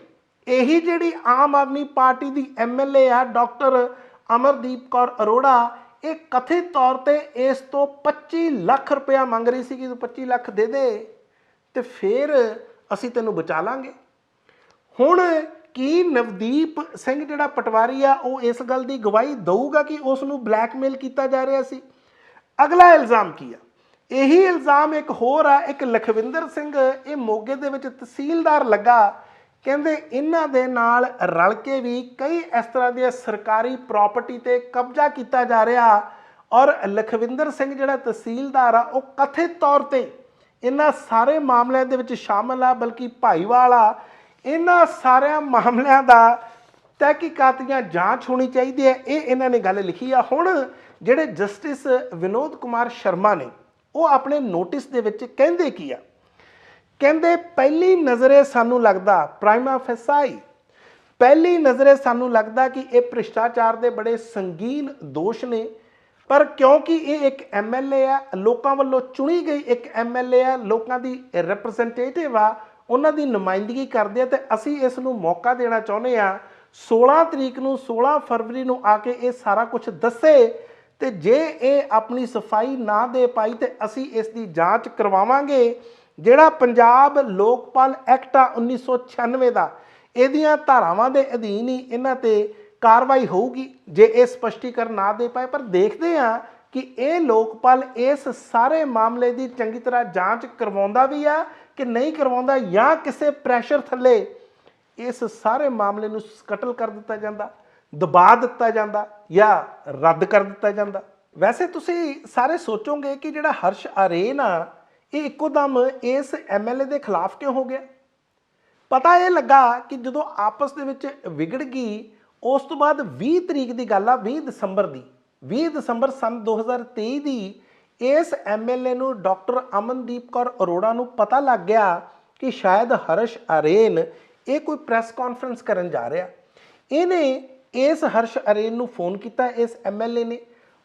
ਇਹੀ ਜਿਹੜੀ ਆਮ ਆਦਮੀ ਪਾਰਟੀ ਦੀ ਐਮਐਲਏ ਆ, ਡਾਕਟਰ ਅਮਰਦੀਪ ਕੌਰ ਅਰੋੜਾ, ਇਹ ਕਥਿਤ ਤੌਰ ਤੇ ਇਸ ਤੋਂ 25 ਲੱਖ ਰੁਪਇਆ ਮੰਗ ਰਹੀ ਸੀ ਕਿ ਤੂੰ 25 ਲੱਖ ਦੇ ਦੇ, ਤੇ ਫਿਰ ਅਸੀਂ ਤੈਨੂੰ ਬਚਾ ਲਾਂਗੇ। ਹੁਣ ਕੀ ਨਵਦੀਪ ਸਿੰਘ ਜਿਹੜਾ ਪਟਵਾਰੀ ਆ, ਉਹ ਇਸ ਗੱਲ ਦੀ ਗਵਾਹੀ ਦਊਗਾ ਕਿ ਉਸ ਨੂੰ ਬਲੈਕਮੇਲ ਕੀਤਾ ਜਾ ਰਿਹਾ ਸੀ? ਅਗਲਾ ਇਲਜ਼ਾਮ ਕੀ ਆ? ਇਹੀ ਇਲਜ਼ਾਮ ਇੱਕ ਹੋਰ ਆ, ਇੱਕ ਲਖਵਿੰਦਰ ਸਿੰਘ, ਇਹ ਮੋਗੇ ਦੇ ਵਿੱਚ ਤਹਿਸੀਲਦਾਰ ਲੱਗਾ। ਕਹਿੰਦੇ ਇਹਨਾਂ ਦੇ ਨਾਲ ਰਲ ਕੇ ਵੀ ਕਈ ਇਸ ਤਰ੍ਹਾਂ ਦੀਆਂ ਸਰਕਾਰੀ ਪ੍ਰਾਪਰਟੀ ਤੇ ਕਬਜ਼ਾ ਕੀਤਾ ਜਾ ਰਿਹਾ ਔਰ ਲਖਵਿੰਦਰ ਸਿੰਘ ਜਿਹੜਾ ਤਹਿਸੀਲਦਾਰ ਆ, ਉਹ ਕਥਿਤ ਤੌਰ ਤੇ ਇਹਨਾਂ ਸਾਰੇ ਮਾਮਲਿਆਂ ਦੇ ਵਿੱਚ ਸ਼ਾਮਲ ਆ, ਬਲਕਿ ਭਾਈਵਾਲ ਆ, ਇਹਨਾਂ ਸਾਰਿਆਂ ਮਾਮਲਿਆਂ ਦਾ ਤਹਿਕੀਕਾਤੀਆਂ ਜਾਂਚ ਹੋਣੀ ਚਾਹੀਦੀ ਹੈ। ਇਹ ਇਹਨਾਂ ਨੇ ਗੱਲ ਲਿਖੀ ਆ। ਹੁਣ ਜਿਹੜੇ ਜਸਟਿਸ ਵਿਨੋਦ ਕੁਮਾਰ ਸ਼ਰਮਾ ਨੇ, ਉਹ ਆਪਣੇ ਨੋਟਿਸ ਦੇ ਵਿੱਚ ਕਹਿੰਦੇ ਕੀ ਆ? ਕਹਿੰਦੇ, ਪਹਿਲੀ ਨਜ਼ਰੇ ਸਾਨੂੰ ਲੱਗਦਾ ਪ੍ਰਾਈਮਾ ਫੈਸਾਈ ਪਹਿਲੀ ਨਜ਼ਰੇ ਸਾਨੂੰ ਲੱਗਦਾ ਕਿ ਇਹ ਭ੍ਰਿਸ਼ਟਾਚਾਰ ਦੇ ਬੜੇ ਸੰਗੀਨ ਦੋਸ਼ ਨੇ। ਪਰ ਕਿਉਂਕਿ ਇਹ ਇੱਕ ਐਮਐਲਏ ਆ, ਲੋਕਾਂ ਵੱਲੋਂ ਚੁਣੀ ਗਈ ਇੱਕ ਐਮਐਲਏ ਆ, ਲੋਕਾਂ ਦੀ ਰਿਪਰੈਜ਼ੈਂਟੇਟਿਵ ਆ, ਉਹਨਾਂ ਦੀ ਨੁਮਾਇੰਦਗੀ ਕਰਦੇ ਆ ਤੇ ਅਸੀਂ ਇਸ ਨੂੰ ਮੌਕਾ ਦੇਣਾ ਚਾਹੁੰਦੇ ਆ। 16 ਤਰੀਕ ਨੂੰ 16 ਫਰਵਰੀ ਨੂੰ ਆ ਕੇ ਇਹ ਸਾਰਾ ਕੁਝ ਦੱਸੇ ਤੇ ਜੇ ਇਹ ਆਪਣੀ ਸਫ਼ਾਈ ਨਾ ਦੇ ਪਾਈ ਤੇ ਅਸੀਂ ਇਸ ਦੀ ਜਾਂਚ ਕਰਵਾਵਾਂਗੇ। ਜਿਹੜਾ ਪੰਜਾਬ ਲੋਕਪਾਲ ਐਕਟ ਆ 1996 ਦਾ, ਇਹਦੀਆਂ ਧਾਰਾਵਾਂ ਦੇ ਅਧੀਨ ਹੀ ਇਹਨਾਂ ਤੇ ਕਾਰਵਾਈ ਹੋਊਗੀ, ਜੇ ਇਹ ਸਪਸ਼ਟੀਕਰਨ ਨਾ ਦੇ ਪਾਏ, ਪਰ ਦੇਖਦੇ ਆ ਕਿ ਇਹ ਲੋਕਪਾਲ ਇਸ ਸਾਰੇ ਮਾਮਲੇ ਦੀ ਚੰਗੀ ਤਰ੍ਹਾਂ ਜਾਂਚ ਕਰਵਾਉਂਦਾ ਵੀ ਆ ਕਿ ਨਹੀਂ ਕਰਵਾਉਂਦਾ ਜਾਂ ਕਿਸੇ ਪ੍ਰੈਸ਼ਰ ਥੱਲੇ ਇਸ ਸਾਰੇ ਮਾਮਲੇ ਨੂੰ ਸਕਟਲ ਕਰ ਦਿੱਤਾ ਜਾਂਦਾ, ਦਬਾ ਦਿੱਤਾ ਜਾਂਦਾ ਜਾਂ ਰੱਦ ਕਰ ਦਿੱਤਾ ਜਾਂਦਾ। ਵੈਸੇ ਤੁਸੀਂ ਸਾਰੇ ਸੋਚੋਗੇ ਕਿ ਜਿਹੜਾ ਹਰਸ਼ ਆਰੇਨ ਆ, ਇਹ ਇੱਕੋ ਦਮ ਇਸ ਐਮਐਲਏ ਦੇ ਖਿਲਾਫ ਕਿਉਂ ਹੋ ਗਿਆ? ਪਤਾ ਇਹ ਲੱਗਾ ਕਿ ਜਦੋਂ ਆਪਸ ਦੇ ਵਿੱਚ ਵਿਗੜ ਗਈ ਉਸ ਤੋਂ ਬਾਅਦ 20 ਤਰੀਕ ਦੀ ਗੱਲ ਆ 20 ਦਸੰਬਰ ਦੀ। 20 ਦਸੰਬਰ ਸਨ 2023 ਦੀ ਇਸ ਐਮਐਲਏ ਨੂੰ ਡਾਕਟਰ ਅਮਨਦੀਪ ਕੌਰ ਅਰੋੜਾ ਨੂੰ ਪਤਾ ਲੱਗ ਗਿਆ ਕਿ ਸ਼ਾਇਦ ਹਰਸ਼ ਅਰੇਨ ਇਹ ਕੋਈ ਪ੍ਰੈਸ ਕਾਨਫਰੰਸ ਕਰਨ ਜਾ ਰਿਹਾ। ਇਹਨੇ ਇਸ ਹਰਸ਼ ਅਰੇਨ ਨੂੰ ਫੋਨ ਕੀਤਾ, ਇਸ ਐਮਐਲਏ ਨੇ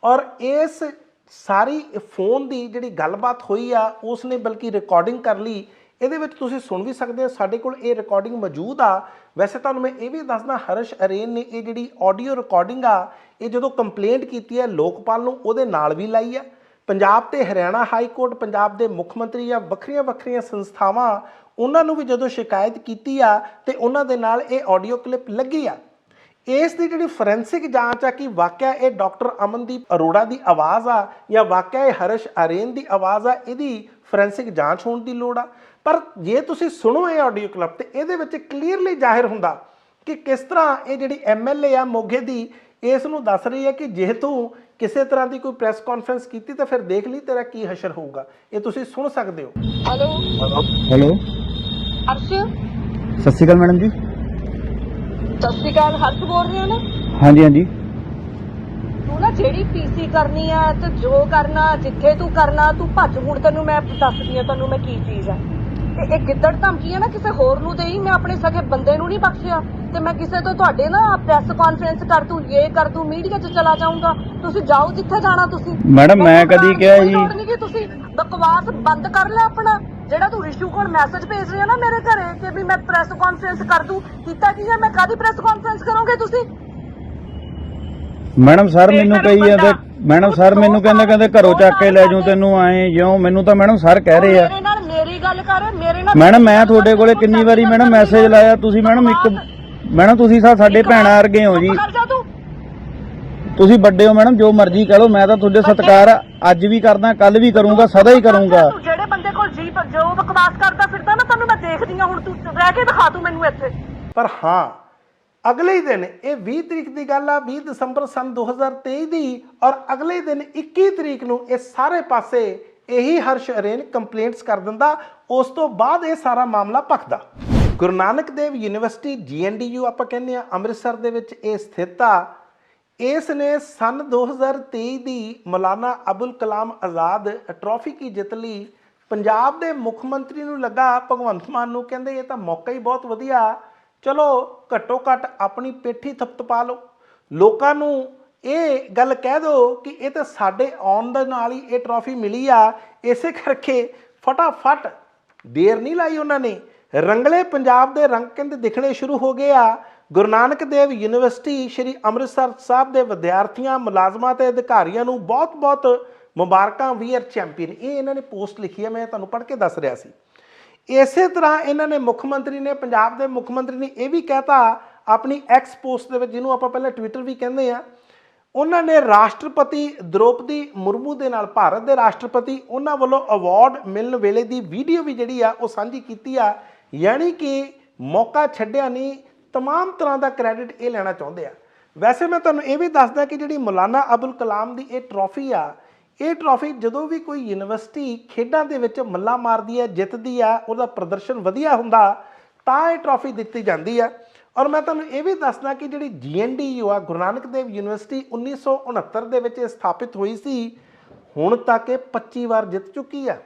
ਔਰ ਇਸ ਸਾਰੀ ਫੋਨ ਦੀ ਜਿਹੜੀ ਗੱਲਬਾਤ ਹੋਈ ਆ ਉਸ ਨੇ ਬਲਕਿ ਰਿਕਾਰਡਿੰਗ ਕਰ ਲਈ ਇਹਦੇ ਵਿੱਚ ਤੁਸੀਂ ਸੁਣ ਵੀ ਸਕਦੇ ਹੋ ਸਾਡੇ ਕੋਲ ਇਹ ਰਿਕਾਰਡਿੰਗ ਮੌਜੂਦ ਆ। ਵੈਸੇ ਤੁਹਾਨੂੰ ਮੈਂ ਇਹ ਵੀ ਦੱਸਦਾ, ਹਰਸ਼ ਅਰੇਨ ਨੇ ਇਹ ਜਿਹੜੀ ਆਡੀਓ ਰਿਕਾਰਡਿੰਗ ਆ, ਇਹ ਜਦੋਂ ਕੰਪਲੇਂਟ ਕੀਤੀ ਹੈ ਲੋਕਪਾਲ ਨੂੰ, ਉਹਦੇ ਨਾਲ ਵੀ ਲਾਈ ਆ। ਪੰਜਾਬ ਤੇ ਹਰਿਆਣਾ ਹਾਈ ਕੋਰਟ ਪੰਜਾਬ ਦੇ ਮੁੱਖ ਮੰਤਰੀ ਜਾਂ ਵੱਖਰੀਆਂ ਵੱਖਰੀਆਂ ਸੰਸਥਾਵਾਂ, ਉਹਨਾਂ ਨੂੰ ਵੀ ਜਦੋਂ ਸ਼ਿਕਾਇਤ ਕੀਤੀ ਆ, ਤੇ ਉਹਨਾਂ ਦੇ ਨਾਲ ਇਹ ਆਡੀਓ ਕਲਿੱਪ ਲੱਗੀ ਆ। ਇਸ ਦੀ ਜਿਹੜੀ ਫੋਰੈਂਸਿਕ ਜਾਂਚ ਆ, ਕਿ ਵਾਕਿਆ ਇਹ ਡਾਕਟਰ ਅਮਨਦੀਪ ਅਰੋੜਾ ਦੀ ਆਵਾਜ਼ ਆ, ਜਾਂ ਵਾਕਿਆ ਇਹ ਹਰਸ਼ ਅਰੇਨ ਦੀ ਆਵਾਜ਼ ਆ, ਇਹਦੀ ਫੋਰੈਂਸਿਕ ਜਾਂਚ ਹੋਣ ਦੀ ਲੋੜ ਆ। ਪਰ ਜੇ ਤੁਸੀਂ ਸੁਣੋ ਇਹ ਆਡੀਓ ਕਲਿੱਪ ਤੇ ਇਹਦੇ ਵਿੱਚ ਕਲੀਅਰਲੀ ਜ਼ਾਹਿਰ ਹੁੰਦਾ ਕਿ ਕਿਸ ਤਰ੍ਹਾਂ ਇਹ ਜਿਹੜੀ ਐਮਐਲਏ ਆ ਮੋਗੇ ਦੀ ਇਸ ਨੂੰ ਦੱਸ ਰਹੀ ਹੈ ਕਿ ਜੇ ਤੂੰ ਕਿਸੇ ਤਰ੍ਹਾਂ ਦੀ ਕੋਈ ਪ੍ਰੈਸ ਕਾਨਫਰੰਸ ਕੀਤੀ ਤਾਂ ਫਿਰ ਦੇਖ ਲਈ ਤੇਰਾ ਕੀ ਹਸ਼ਰ ਹੋਊਗਾ। ਇਹ ਤੁਸੀਂ ਸੁਣ ਸਕਦੇ ਹੋ। ਹੈਲੋ? ਹੈਲੋ? ਹਰਸ਼? ਸਤਿ ਸ਼੍ਰੀ ਅਕਾਲ ਮੈਡਮ ਜੀ। ਸਤਿ ਸ਼੍ਰੀ ਅਕਾਲ ਹਰਸ਼ ਬੋਲ ਰਹੇ ਹੋ ਨਾ? ਹਾਂਜੀ ਹਾਂਜੀ। ਤੂੰ ਨਾ ਜਿਹੜੀ ਪੀਸੀ ਕਰਨੀ ਆ ਤੇ ਜੋ ਕਰਨਾ ਜਿੱਥੇ ਤੂੰ ਕਰਨਾ ਤੂੰ ਭੱਜ ਹੁਣ ਤੈਨੂੰ ਮੈਂ ਦੱਸਦੀ ਆ ਤੈਨੂੰ ਮੈਂ ਕੀ ਚੀਜ਼ ਆ। ਤੇ ਇਹ ਗਿੱਦੜ ਧਮਕੀ ਆ ਨਾ ਕਿਸੇ ਹੋਰ ਨੂੰ ਦੇਈ ਮੈਂ ਆਪਣੇ ਸਕੇ ਬੰਦੇ ਨੂੰ ਨਹੀਂ ਬਖਸ਼ਿਆ। ਤੇ ਮੈਂ ਕਿਸੇ ਤੋਂ ਤੁਹਾਡੇ ਨਾ ਪ੍ਰੈਸ ਕਾਨਫਰੰਸ ਕਰ ਦੂੰ ਇਹ ਕਰ ਦੂੰ ਮੀਡੀਆ 'ਚ ਚਲਾ ਜਾਊਂਗਾ। ਤੁਸੀਂ ਜਾਓ ਜਿੱਥੇ ਜਾਣਾ ਤੁਸੀਂ। ਮੈਡਮ, ਮੈਂ ਕਦੀ ਕਿਹਾ ਜੀ? ਲੋੜ ਨਹੀਂ ਕਿ ਤੁਸੀਂ ਬਕਵਾਸ ਬੰਦ ਕਰ ਲੈ ਆਪਣਾ। ਜਿਹੜਾ ਤੂੰ ਰਿਸ਼ੂ ਕੋਲ ਮੈਸੇਜ ਭੇਜ ਰਹੀ ਨਾ ਮੇਰੇ ਘਰੇ ਕਿ ਵੀ ਮੈਂ ਪ੍ਰੈਸ ਕਾਨਫਰੰਸ ਕਰ ਦੂੰ ਕੀਤਾ ਕੀ ਹੈ? ਮੈਂ ਕਾਦੀ ਪ੍ਰੈਸ ਕਾਨਫਰੰਸ ਕਰੋਗੇ ਤੁਸੀਂ? ਮੈਡਮ ਸਰ ਮੈਨੂੰ ਕਹੀ ਜਾਂਦੇ। ਮੈਡਮ ਸਰ ਮੈਨੂੰ ਕਹਿੰਦੇ ਕਹਿੰਦੇ ਘਰੋਂ ਚੱਕ ਕੇ ਲੈ ਜਾਊ ਤੈਨੂੰ ਆਏ ਜਿਉਂ। ਮੈਨੂੰ ਤਾਂ ਮੈਡਮ ਸਰ ਕਹਿ ਰਹੇ ਆ। ਕਰ ਮੇਰੇ ਨਾਲ ਮੈਡਮ ਮੈਂ ਤੁਹਾਡੇ ਕੋਲੇ ਕਿੰਨੀ ਵਾਰੀ ਮੈਡਮ ਮੈਸੇਜ ਲਾਇਆ? ਤੁਸੀਂ ਮੈਡਮ ਇੱਕ ਮੈਡਮ ਤੁਸੀਂ ਸਾ ਸਾਡੇ ਭੈਣਾਂ ਵਰਗੇ ਹੋ ਜੀ। ਚੁੱਪ ਕਰ ਜਾ ਤੂੰ। ਤੁਸੀਂ ਵੱਡੇ ਹੋ ਮੈਡਮ ਜੋ ਮਰਜ਼ੀ ਕਹ ਲਓ ਮੈਂ ਤਾਂ ਤੁਹਾਡੇ ਸਤਿਕਾਰ ਅੱਜ ਵੀ ਕਰਦਾ ਕੱਲ ਵੀ ਕਰੂੰਗਾ ਸਦਾ ਹੀ ਕਰੂੰਗਾ। ਤੂੰ ਜਿਹੜੇ ਬੰਦੇ ਕੋਲ ਜੀ ਜੋ ਬਕਵਾਸ ਕਰਦਾ ਫਿਰਦਾ ਨਾ ਤੈਨੂੰ ਮੈਂ ਦੇਖਦੀ ਹਾਂ ਹੁਣ ਤੂੰ। ਰਹਿ ਕੇ ਦਿਖਾ ਤੂੰ ਮੈਨੂੰ ਇੱਥੇ। ਪਰ ਹਾਂ ਅਗਲੇ ਹੀ ਦਿਨ ਇਹ 20 ਤਰੀਕ ਦੀ ਗੱਲ ਆ 20 ਦਸੰਬਰ ਸਨ 2023 ਦੀ ਔਰ ਅਗਲੇ ਦਿਨ 21 ਤਰੀਕ ਨੂੰ ਇਹ ਸਾਰੇ ਪਾਸੇ ਇਹੀ ਹਰਸ਼ ਅਰੇਨ ਕੰਪਲੇਂਟਸ ਕਰ ਦਿੰਦਾ, ਉਸ ਤੋਂ ਬਾਅਦ ਇਹ ਸਾਰਾ ਮਾਮਲਾ ਭਖਦਾ। ਗੁਰੂ ਨਾਨਕ ਦੇਵ ਯੂਨੀਵਰਸਿਟੀ ਜੀਐਨਡੀਯੂ ਆਪਾਂ ਕਹਿੰਦੇ ਆ ਅੰਮ੍ਰਿਤਸਰ ਦੇ ਵਿੱਚ ਇਹ ਸਥਿਤ ਆ। ਇਸ ਨੇ ਸਨ 2023 ਦੀ ਮੌਲਾਨਾ ਅਬੁਲ ਕਲਾਮ ਆਜ਼ਾਦ ਟਰੋਫੀ ਕੀ ਜਿੱਤ ਲਈ ਪੰਜਾਬ ਦੇ ਮੁੱਖ ਮੰਤਰੀ ਨੂੰ ਲੱਗਾ, ਭਗਵੰਤ ਮਾਨ ਨੂੰ ਕਹਿੰਦੇ ਇਹ ਤਾਂ ਮੌਕਾ ਹੀ ਬਹੁਤ ਵਧੀਆ। ਚਲੋ ਘੱਟੋ ਘੱਟ ਆਪਣੀ ਪੇਠੀ ਥਪਥਪਾ ਲਓ। ਲੋਕਾਂ ਨੂੰ ਇਹ ਗੱਲ ਕਹਿ ਦਿਓ ਕਿ ਇਹ ਤਾਂ ਸਾਡੇ ਆਉਣ ਦੇ ਨਾਲ ਹੀ ਇਹ ਟਰੋਫੀ ਮਿਲੀ ਆ, ਇਸੇ ਕਰਕੇ ਫਟਾਫਟ ਦੇਰ ਨਹੀਂ ਲਾਈ ਉਹਨਾਂ ਨੇ। ਰੰਗਲੇ ਪੰਜਾਬ ਦੇ ਰੰਗ ਕਹਿੰਦੇ ਦਿਖਣੇ ਸ਼ੁਰੂ ਹੋ ਗਏ ਆ। ਗੁਰੂ ਨਾਨਕ ਦੇਵ ਯੂਨੀਵਰਸਿਟੀ, ਸ਼੍ਰੀ ਅੰਮ੍ਰਿਤਸਰ ਸਾਹਿਬ ਦੇ ਵਿਦਿਆਰਥੀਆਂ, ਮੁਲਾਜ਼ਮਾਂ ਤੇ ਅਧਿਕਾਰੀਆਂ ਨੂੰ ਬਹੁਤ-ਬਹੁਤ ਮੁਬਾਰਕਾਂ ਵੀਅਰ ਚੈਂਪੀਅਨ। ਇਹ ਇਹਨਾਂ ਨੇ ਪੋਸਟ ਲਿਖੀ ਹੈ ਮੈਂ ਤੁਹਾਨੂੰ ਪੜ੍ਹ ਕੇ ਦੱਸ ਰਿਹਾ ਸੀ। ਇਸੇ ਤਰ੍ਹਾਂ ਇਹਨਾਂ ਨੇ ਮੁੱਖ ਮੰਤਰੀ ਨੇ, ਪੰਜਾਬ ਦੇ ਮੁੱਖ ਮੰਤਰੀ ਨੇ ਇਹ ਵੀ ਕਹਿਤਾ, ਆਪਣੀ ਐਕਸ ਪੋਸਟ ਦੇ ਵਿੱਚ ਜਿਹਨੂੰ ਆਪਾਂ ਪਹਿਲਾਂ ਟਵਿੱਟਰ ਵੀ ਕਹਿੰਦੇ ਆ ਉਹਨਾਂ ਨੇ ਰਾਸ਼ਟਰਪਤੀ ਦ੍ਰੋਪਦੀ ਮੁਰਮੂ ਦੇ ਨਾਲ ਭਾਰਤ ਦੇ ਰਾਸ਼ਟਰਪਤੀ ਉਹਨਾਂ ਵੱਲੋਂ ਅਵਾਰਡ ਮਿਲਣ ਵੇਲੇ ਦੀ ਵੀਡੀਓ ਵੀ ਜਿਹੜੀ ਆ ਉਹ ਸਾਂਝੀ ਕੀਤੀ ਆ ਯਾਨੀ ਕਿ ਮੌਕਾ ਛੱਡਿਆ ਨਹੀਂ तमाम ਤਰ੍ਹਾਂ ਦਾ ਕ੍ਰੈਡਿਟ ਇਹ ਲੈਣਾ ਚਾਹੁੰਦੇ ਆ ਵੈਸੇ ਮੈਂ ਤੁਹਾਨੂੰ ਇਹ ਵੀ ਦੱਸਦਾ ਕਿ ਜਿਹੜੀ ਮੌਲਾਨਾ ਅਬੁਲ ਕਲਾਮ ਦੀ ਇਹ ਟਰੋਫੀ ਆ ਇਹ ਟਰੋਫੀ ਜਦੋਂ ਵੀ ਕੋਈ ਯੂਨੀਵਰਸਿਟੀ ਖੇਡਾਂ ਦੇ ਵਿੱਚ ਮੱਲਾ ਮਾਰਦੀ ਹੈ ਜਿੱਤਦੀ ਆ ਉਹਦਾ ਪ੍ਰਦਰਸ਼ਨ ਵਧੀਆ ਹੁੰਦਾ ਤਾਂ ਇਹ ਟਰੋਫੀ ਦਿੱਤੀ ਜਾਂਦੀ ਆ ਔਰ ਮੈਂ ਤੁਹਾਨੂੰ ਇਹ ਵੀ ਦੱਸਦਾ ਕਿ ਜਿਹੜੀ ਜੀਐਨਡੀਯੂ ਆ, ਗੁਰੂ ਨਾਨਕ ਦੇਵ ਯੂਨੀਵਰਸਿਟੀ 1969 ਦੇ ਵਿੱਚ ਇਹ ਸਥਾਪਿਤ ਹੋਈ ਸੀ, ਹੁਣ ਤੱਕ ਇਹ 25 ਵਾਰ ਜਿੱਤ ਚੁੱਕੀ ਆ।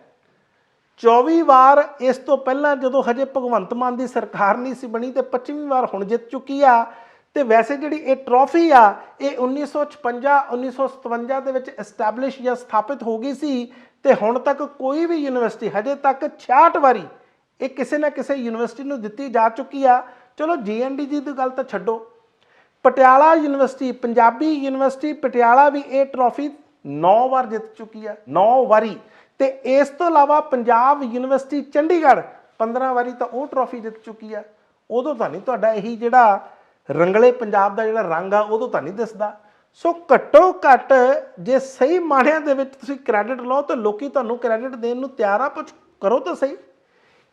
24 ਵਾਰ ਇਸ ਤੋਂ ਪਹਿਲਾਂ ਜਦੋਂ ਹਜੇ ਭਗਵੰਤ ਮਾਨ ਦੀ ਸਰਕਾਰ ਨਹੀਂ ਸੀ ਬਣੀ ਤੇ 25ਵੀਂ ਵਾਰ ਹੁਣ ਜਿੱਤ ਚੁੱਕੀ ਆ। ਤੇ ਵੈਸੇ ਜਿਹੜੀ ਇਹ ਟਰੋਫੀ ਆ, ਇਹ 1956 1957 ਦੇ ਵਿੱਚ ਐਸਟੈਬਲਿਸ਼ ਜਾਂ ਸਥਾਪਿਤ ਹੋ ਗਈ ਸੀ ਤੇ ਹੁਣ ਤੱਕ ਕੋਈ ਵੀ ਯੂਨੀਵਰਸਿਟੀ ਹਜੇ ਤੱਕ 66 ਵਾਰੀ ਇਹ ਕਿਸੇ ਨਾ ਕਿਸੇ ਯੂਨੀਵਰਸਿਟੀ ਨੂੰ ਦਿੱਤੀ ਜਾ ਚੁੱਕੀ ਆ। ਚਲੋ ਜੀਐਨਡੀਜੀ ਦੀ ਗੱਲ ਤਾਂ ਛੱਡੋ। ਪਟਿਆਲਾ ਯੂਨੀਵਰਸਿਟੀ, ਪੰਜਾਬੀ ਯੂਨੀਵਰਸਿਟੀ, ਪਟਿਆਲਾ ਵੀ ਇਹ ਟਰੋਫੀ 9 ਵਾਰ ਜਿੱਤ ਚੁੱਕੀ ਹੈ 9 ਵਾਰੀ। ਤੇ ਇਸ ਤੋਂ ਇਲਾਵਾ ਪੰਜਾਬ ਯੂਨੀਵਰਸਿਟੀ ਚੰਡੀਗੜ੍ਹ 15 ਵਾਰੀ ਤਾਂ ਉਹ ਟਰੋਫੀ ਜਿੱਤ ਚੁੱਕੀ ਹੈ ਉਦੋਂ ਤਾਂ ਨਹੀਂ ਤੁਹਾਡਾ ਇਹੀ ਜਿਹੜਾ ਰੰਗਲੇ ਪੰਜਾਬ ਦਾ ਜਿਹੜਾ ਰੰਗ ਆ, ਉਦੋਂ ਤਾਂ ਨਹੀਂ ਦਿਸਦਾ। ਸੋ ਘੱਟੋ ਘੱਟ ਜੇ ਸਹੀ ਮਾਣਿਆਂ ਦੇ ਵਿੱਚ ਤੁਸੀਂ ਕ੍ਰੈਡਿਟ ਲਓ, ਤਾਂ ਲੋਕੀ ਤੁਹਾਨੂੰ ਕ੍ਰੈਡਿਟ ਦੇਣ ਨੂੰ ਤਿਆਰ ਆ ਕੁਛ ਕਰੋ ਤਾਂ ਸਹੀ।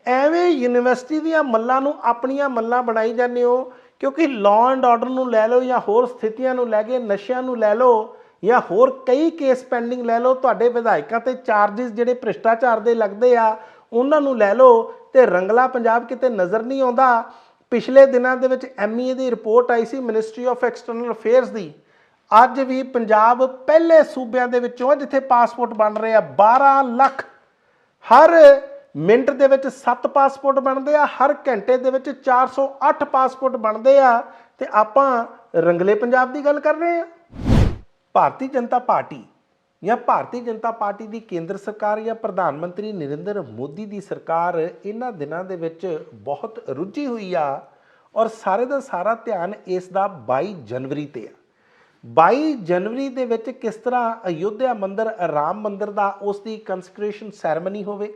ਐਵੇਂ ਯੂਨੀਵਰਸਿਟੀ ਦੀਆਂ ਮੱਲਾਂ ਨੂੰ ਆਪਣੀਆਂ ਮੱਲਾਂ ਬਣਾਈ ਜਾਂਦੇ ਹੋ, ਕਿਉਂਕਿ ਲਾਅ ਐਂਡ ਆਰਡਰ ਨੂੰ ਲੈ ਲਓ ਜਾਂ ਹੋਰ ਸਥਿਤੀਆਂ ਨੂੰ ਲੈ ਕੇ ਨਸ਼ਿਆਂ ਨੂੰ ਲੈ ਲਓ ਜਾਂ ਹੋਰ ਕਈ ਕੇਸ ਪੈਂਡਿੰਗ ਲੈ ਲਓ, ਤੁਹਾਡੇ ਵਿਧਾਇਕਾਂ ਤੇ ਚਾਰजेस ਜਿਹੜੇ ਭ੍ਰਿਸ਼ਟਾਚਾਰ ਦੇ ਲੱਗਦੇ ਆ, ਉਹਨਾਂ ਨੂੰ ਲੈ ਲਓ ਤੇ ਰੰਗਲਾ ਪੰਜਾਬ ਕਿਤੇ ਨਜ਼ਰ ਨਹੀਂ ਆਉਂਦਾ। ਪਿਛਲੇ ਦਿਨਾਂ ਦੇ ਵਿੱਚ ਐਮਈਏ ਦੀ ਰਿਪੋਰਟ ਆਈ ਸੀ ਮਿਨਿਸਟਰੀ ਆਫ ਐਕਸਟਰਨਲ ਅਫੇਅਰਸ ਦੀ। ਅੱਜ ਵੀ ਪੰਜਾਬ ਪਹਿਲੇ ਸੂਬਿਆਂ ਦੇ ਵਿੱਚੋਂ ਆ, ਜਿੱਥੇ ਪਾਸਪੋਰਟ ਬਣ ਰਹੇ ਆ 12 ਲੱਖ। ਹਰ ਮਿੰਟ ਦੇ ਵਿੱਚ 7 ਪਾਸਪੋਰਟ ਬਣਦੇ ਆ, ਹਰ ਘੰਟੇ ਦੇ ਵਿੱਚ 408 ਪਾਸਪੋਰਟ ਬਣਦੇ ਆ। ਤੇ ਆਪਾਂ ਰੰਗਲੇ ਪੰਜਾਬ ਦੀ ਗੱਲ ਕਰ ਰਹੇ ਆ। ਭਾਰਤੀ ਜਨਤਾ ਪਾਰਟੀ ਜਾਂ ਭਾਰਤੀ ਜਨਤਾ ਪਾਰਟੀ ਦੀ ਕੇਂਦਰ ਸਰਕਾਰ ਜਾਂ ਪ੍ਰਧਾਨ ਮੰਤਰੀ ਨਰਿੰਦਰ ਮੋਦੀ ਦੀ ਸਰਕਾਰ ਇਹਨਾਂ ਦਿਨਾਂ ਦੇ ਵਿੱਚ ਬਹੁਤ ਰੁੱਝੀ ਹੋਈ ਆ ਔਰ ਸਾਰੇ ਦਾ ਸਾਰਾ ਧਿਆਨ ਇਸ ਦਾ 22 ਜਨਵਰੀ ਤੇ ਆ। 22 ਜਨਵਰੀ ਦੇ ਵਿੱਚ ਕਿਸ ਤਰ੍ਹਾਂ ਅਯੁੱਧਿਆ ਮੰਦਿਰ, ਰਾਮ ਮੰਦਿਰ ਦਾ ਉਸ ਦੀ ਕੰਸਕ੍ਰੇਸ਼ਨ ਸੈਰੇਮਨੀ ਹੋਵੇ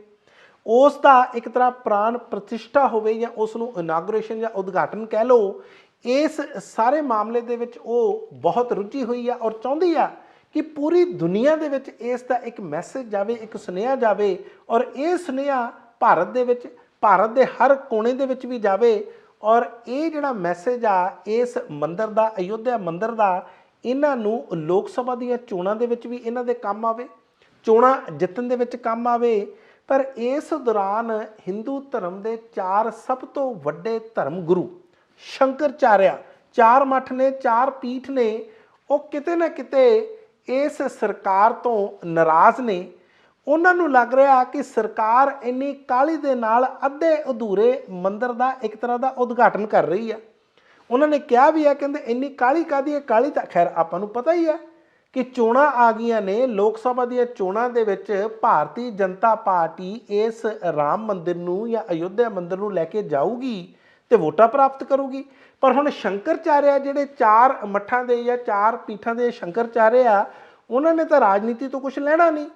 ਉਸ ਦਾ ਇੱਕ ਤਰ੍ਹਾਂ ਪ੍ਰਾਣ ਪ੍ਰਤਿਸ਼ਠਾ ਹੋਵੇ ਜਾਂ ਉਸ ਨੂੰ ਇਨਾਗੂਰੇਸ਼ਨ ਜਾਂ ਉਦਘਾਟਨ ਕਹਿ ਲਓ, ਇਸ ਸਾਰੇ ਮਾਮਲੇ ਦੇ ਵਿੱਚ ਉਹ ਬਹੁਤ ਰੁੱਝੀ ਹੋਈ ਆ ਔਰ ਚਾਹੁੰਦੀ ਆ ਕਿ ਪੂਰੀ ਦੁਨੀਆ ਦੇ ਵਿੱਚ ਇਸ ਦਾ ਇੱਕ ਮੈਸੇਜ ਜਾਵੇ, ਇੱਕ ਸੁਨੇਹਾ ਜਾਵੇ ਔਰ ਇਹ ਸੁਨੇਹਾ ਭਾਰਤ ਦੇ ਵਿੱਚ, ਭਾਰਤ ਦੇ ਹਰ ਕੋਨੇ ਦੇ ਵਿੱਚ ਵੀ ਜਾਵੇ ਔਰ ਇਹ ਜਿਹੜਾ ਮੈਸੇਜ ਆ, ਇਸ ਮੰਦਰ ਦਾ, ਅਯੁੱਧਿਆ ਮੰਦਰ ਦਾ, ਇਹਨਾਂ ਨੂੰ ਲੋਕ ਸਭਾ ਦੀਆਂ ਚੋਣਾਂ ਦੇ ਵਿੱਚ ਵੀ ਇਹਨਾਂ ਦੇ ਕੰਮ ਆਵੇ, ਚੋਣਾਂ ਜਿੱਤਣ ਦੇ ਵਿੱਚ ਕੰਮ ਆਵੇ ਪਰ ਇਸ ਦੌਰਾਨ ਹਿੰਦੂ ਧਰਮ ਦੇ ਚਾਰ ਸਭ ਤੋਂ ਵੱਡੇ ਧਰਮ ਗੁਰੂ ਸ਼ੰਕਰਚਾਰਿਆ ਚਾਰ ਮੱਠ ਨੇ, ਚਾਰ ਪੀਠ ਨੇ, ਉਹ ਕਿਤੇ ਨਾ ਕਿਤੇ ਇਸ ਸਰਕਾਰ ਤੋਂ ਨਾਰਾਜ਼ ਨੇ। ਉਹਨਾਂ ਨੂੰ ਲੱਗ ਰਿਹਾ ਕਿ ਸਰਕਾਰ ਇੰਨੀ ਕਾਲੀ ਦੇ ਨਾਲ ਅੱਧੇ ਅਧੂਰੇ ਮੰਦਰ ਦਾ ਇੱਕ ਤਰ੍ਹਾਂ ਦਾ ਉਦਘਾਟਨ ਕਰ ਰਹੀ ਆ। ਉਹਨਾਂ ਨੇ ਕਿਹਾ ਵੀ ਹੈ ਕਹਿੰਦੇ ਇੰਨੀ ਕਾਲੀ ਕਾਦੀ ਹੈ ਕਾਲੀ ਤਾਂ ਖੈਰ ਆਪਾਂ ਨੂੰ ਪਤਾ ਹੀ ਹੈ ਕਿ ਚੋਣਾਂ ਆ ਗਈਆਂ ਨੇ। ਲੋਕ ਸਭਾ ਦੀਆਂ ਚੋਣਾਂ ਦੇ ਵਿੱਚ ਭਾਰਤੀ ਜਨਤਾ ਪਾਰਟੀ ਇਸ ਰਾਮ ਮੰਦਿਰ ਨੂੰ ਜਾਂ ਅਯੁੱਧਿਆ ਮੰਦਿਰ ਨੂੰ ਲੈ ਕੇ ਜਾਊਗੀ ਤੇ ਵੋਟਾਂ ਪ੍ਰਾਪਤ ਕਰੂਗੀ। ਪਰ ਹੁਣ ਸ਼ੰਕਰਚਾਰਿਆ ਜਿਹੜੇ ਚਾਰ ਮੱਠਾਂ ਦੇ ਜਾਂ ਚਾਰ ਪੀਠਾਂ ਦੇ ਸ਼ੰਕਰਚਾਰਿਆ, ਉਹਨਾਂ ਨੇ ਤਾਂ ਰਾਜਨੀਤੀ ਤੋਂ ਕੁਝ ਲੈਣਾ ਨਹੀਂ।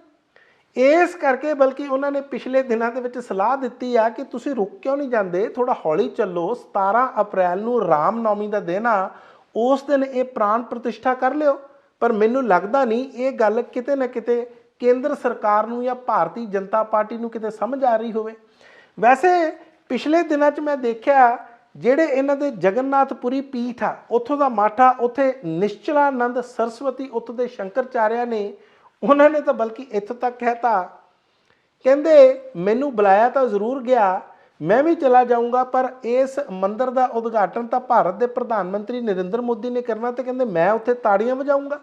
ਇਸ ਕਰਕੇ ਬਲਕਿ ਉਹਨਾਂ ਨੇ ਪਿਛਲੇ ਦਿਨਾਂ ਦੇ ਵਿੱਚ ਸਲਾਹ ਦਿੱਤੀ ਆ ਕਿ ਤੁਸੀਂ ਰੁਕ ਕਿਉਂ ਨਹੀਂ ਜਾਂਦੇ? ਥੋੜਾ ਹੌਲੀ ਚੱਲੋ। 17 ਅਪ੍ਰੈਲ ਨੂੰ ਰਾਮ ਨੌਮੀ ਦਾ ਦਿਨ ਆ। ਉਸ ਦਿਨ ਇਹ ਪ੍ਰਾਣ ਪ੍ਰਤਿਸ਼ਠਾ ਕਰ ਲਿਓ। ਪਰ ਮੈਨੂੰ ਲੱਗਦਾ ਨਹੀਂ ਇਹ ਗੱਲ ਕਿਤੇ ਨਾ ਕਿਤੇ ਕੇਂਦਰ ਸਰਕਾਰ ਨੂੰ ਜਾਂ ਭਾਰਤੀ ਜਨਤਾ ਪਾਰਟੀ ਨੂੰ ਕਿਤੇ ਸਮਝ ਆ ਰਹੀ ਹੋਵੇ। ਵੈਸੇ ਪਿਛਲੇ ਦਿਨਾਂ 'ਚ ਮੈਂ ਦੇਖਿਆ ਜਿਹੜੇ ਇਹਨਾਂ ਦੇ ਜਗਨਨਾਥਪੁਰੀ ਪੀਠ ਆ, ਉੱਥੋਂ ਦਾ ਮਾਠਾ, ਉੱਥੇ ਨਿਸ਼ਚਲਾਨੰਦ ਸਰਸਵਤੀ ਉੱਥੋਂ ਦੇ ਸ਼ੰਕਰਚਾਰਿਆ ਨੇ, ਉਹਨਾਂ ਨੇ ਤਾਂ ਬਲਕਿ ਇੱਥੋਂ ਤੱਕ ਕਹਿਤਾ। ਕਹਿੰਦੇ, ਮੈਨੂੰ ਬੁਲਾਇਆ ਤਾਂ ਜ਼ਰੂਰ ਗਿਆ, ਮੈਂ ਵੀ ਚਲਾ ਜਾਊਂਗਾ, ਪਰ ਇਸ ਮੰਦਿਰ ਦਾ ਉਦਘਾਟਨ ਤਾਂ ਭਾਰਤ ਦੇ ਪ੍ਰਧਾਨ ਮੰਤਰੀ ਨਰਿੰਦਰ ਮੋਦੀ ਨੇ ਕਰਨਾ ਤੇ ਕਹਿੰਦੇ ਮੈਂ ਉੱਥੇ ਤਾੜੀਆਂ ਵਜਾਊਂਗਾ।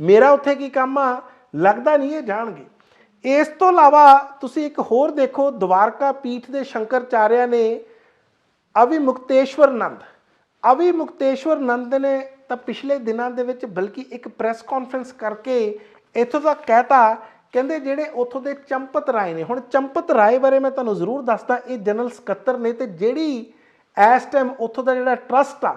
ਮੇਰਾ ਉੱਥੇ ਕੀ ਕੰਮ ਆ? ਲੱਗਦਾ ਨਹੀਂ ਇਹ ਜਾਣਗੇ। ਇਸ ਤੋਂ ਇਲਾਵਾ ਤੁਸੀਂ ਇੱਕ ਹੋਰ ਦੇਖੋ, ਦਵਾਰਕਾ ਪੀਠ ਦੇ ਸ਼ੰਕਰਚਾਰਿਆ ਨੇ ਅਵੀ ਮੁਕਤੇਸ਼ਵਰ ਨੰਦ। ਅਵੀ ਮੁਕਤੇਸ਼ਵਰ ਨੰਦ ਨੇ ਤਾਂ ਪਿਛਲੇ ਦਿਨਾਂ ਦੇ ਵਿੱਚ ਬਲਕਿ ਇੱਕ ਪ੍ਰੈਸ ਕਾਨਫਰੰਸ ਕਰਕੇ ਇੱਥੋਂ ਤੱਕ ਕਹਿਤਾ, ਕਹਿੰਦੇ ਜਿਹੜੇ ਉੱਥੋਂ ਦੇ ਚੰਪਤ ਰਾਏ ਨੇ, ਹੁਣ ਚੰਪਤ ਰਾਏ ਬਾਰੇ ਮੈਂ ਤੁਹਾਨੂੰ ਜ਼ਰੂਰ ਦੱਸਦਾ, ਇਹ ਜਨਰਲ ਸਕੱਤਰ ਨੇ ਤੇ ਜਿਹੜੀ ਇਸ ਟਾਈਮ ਉੱਥੋਂ ਦਾ ਜਿਹੜਾ ਟਰਸਟ ਆ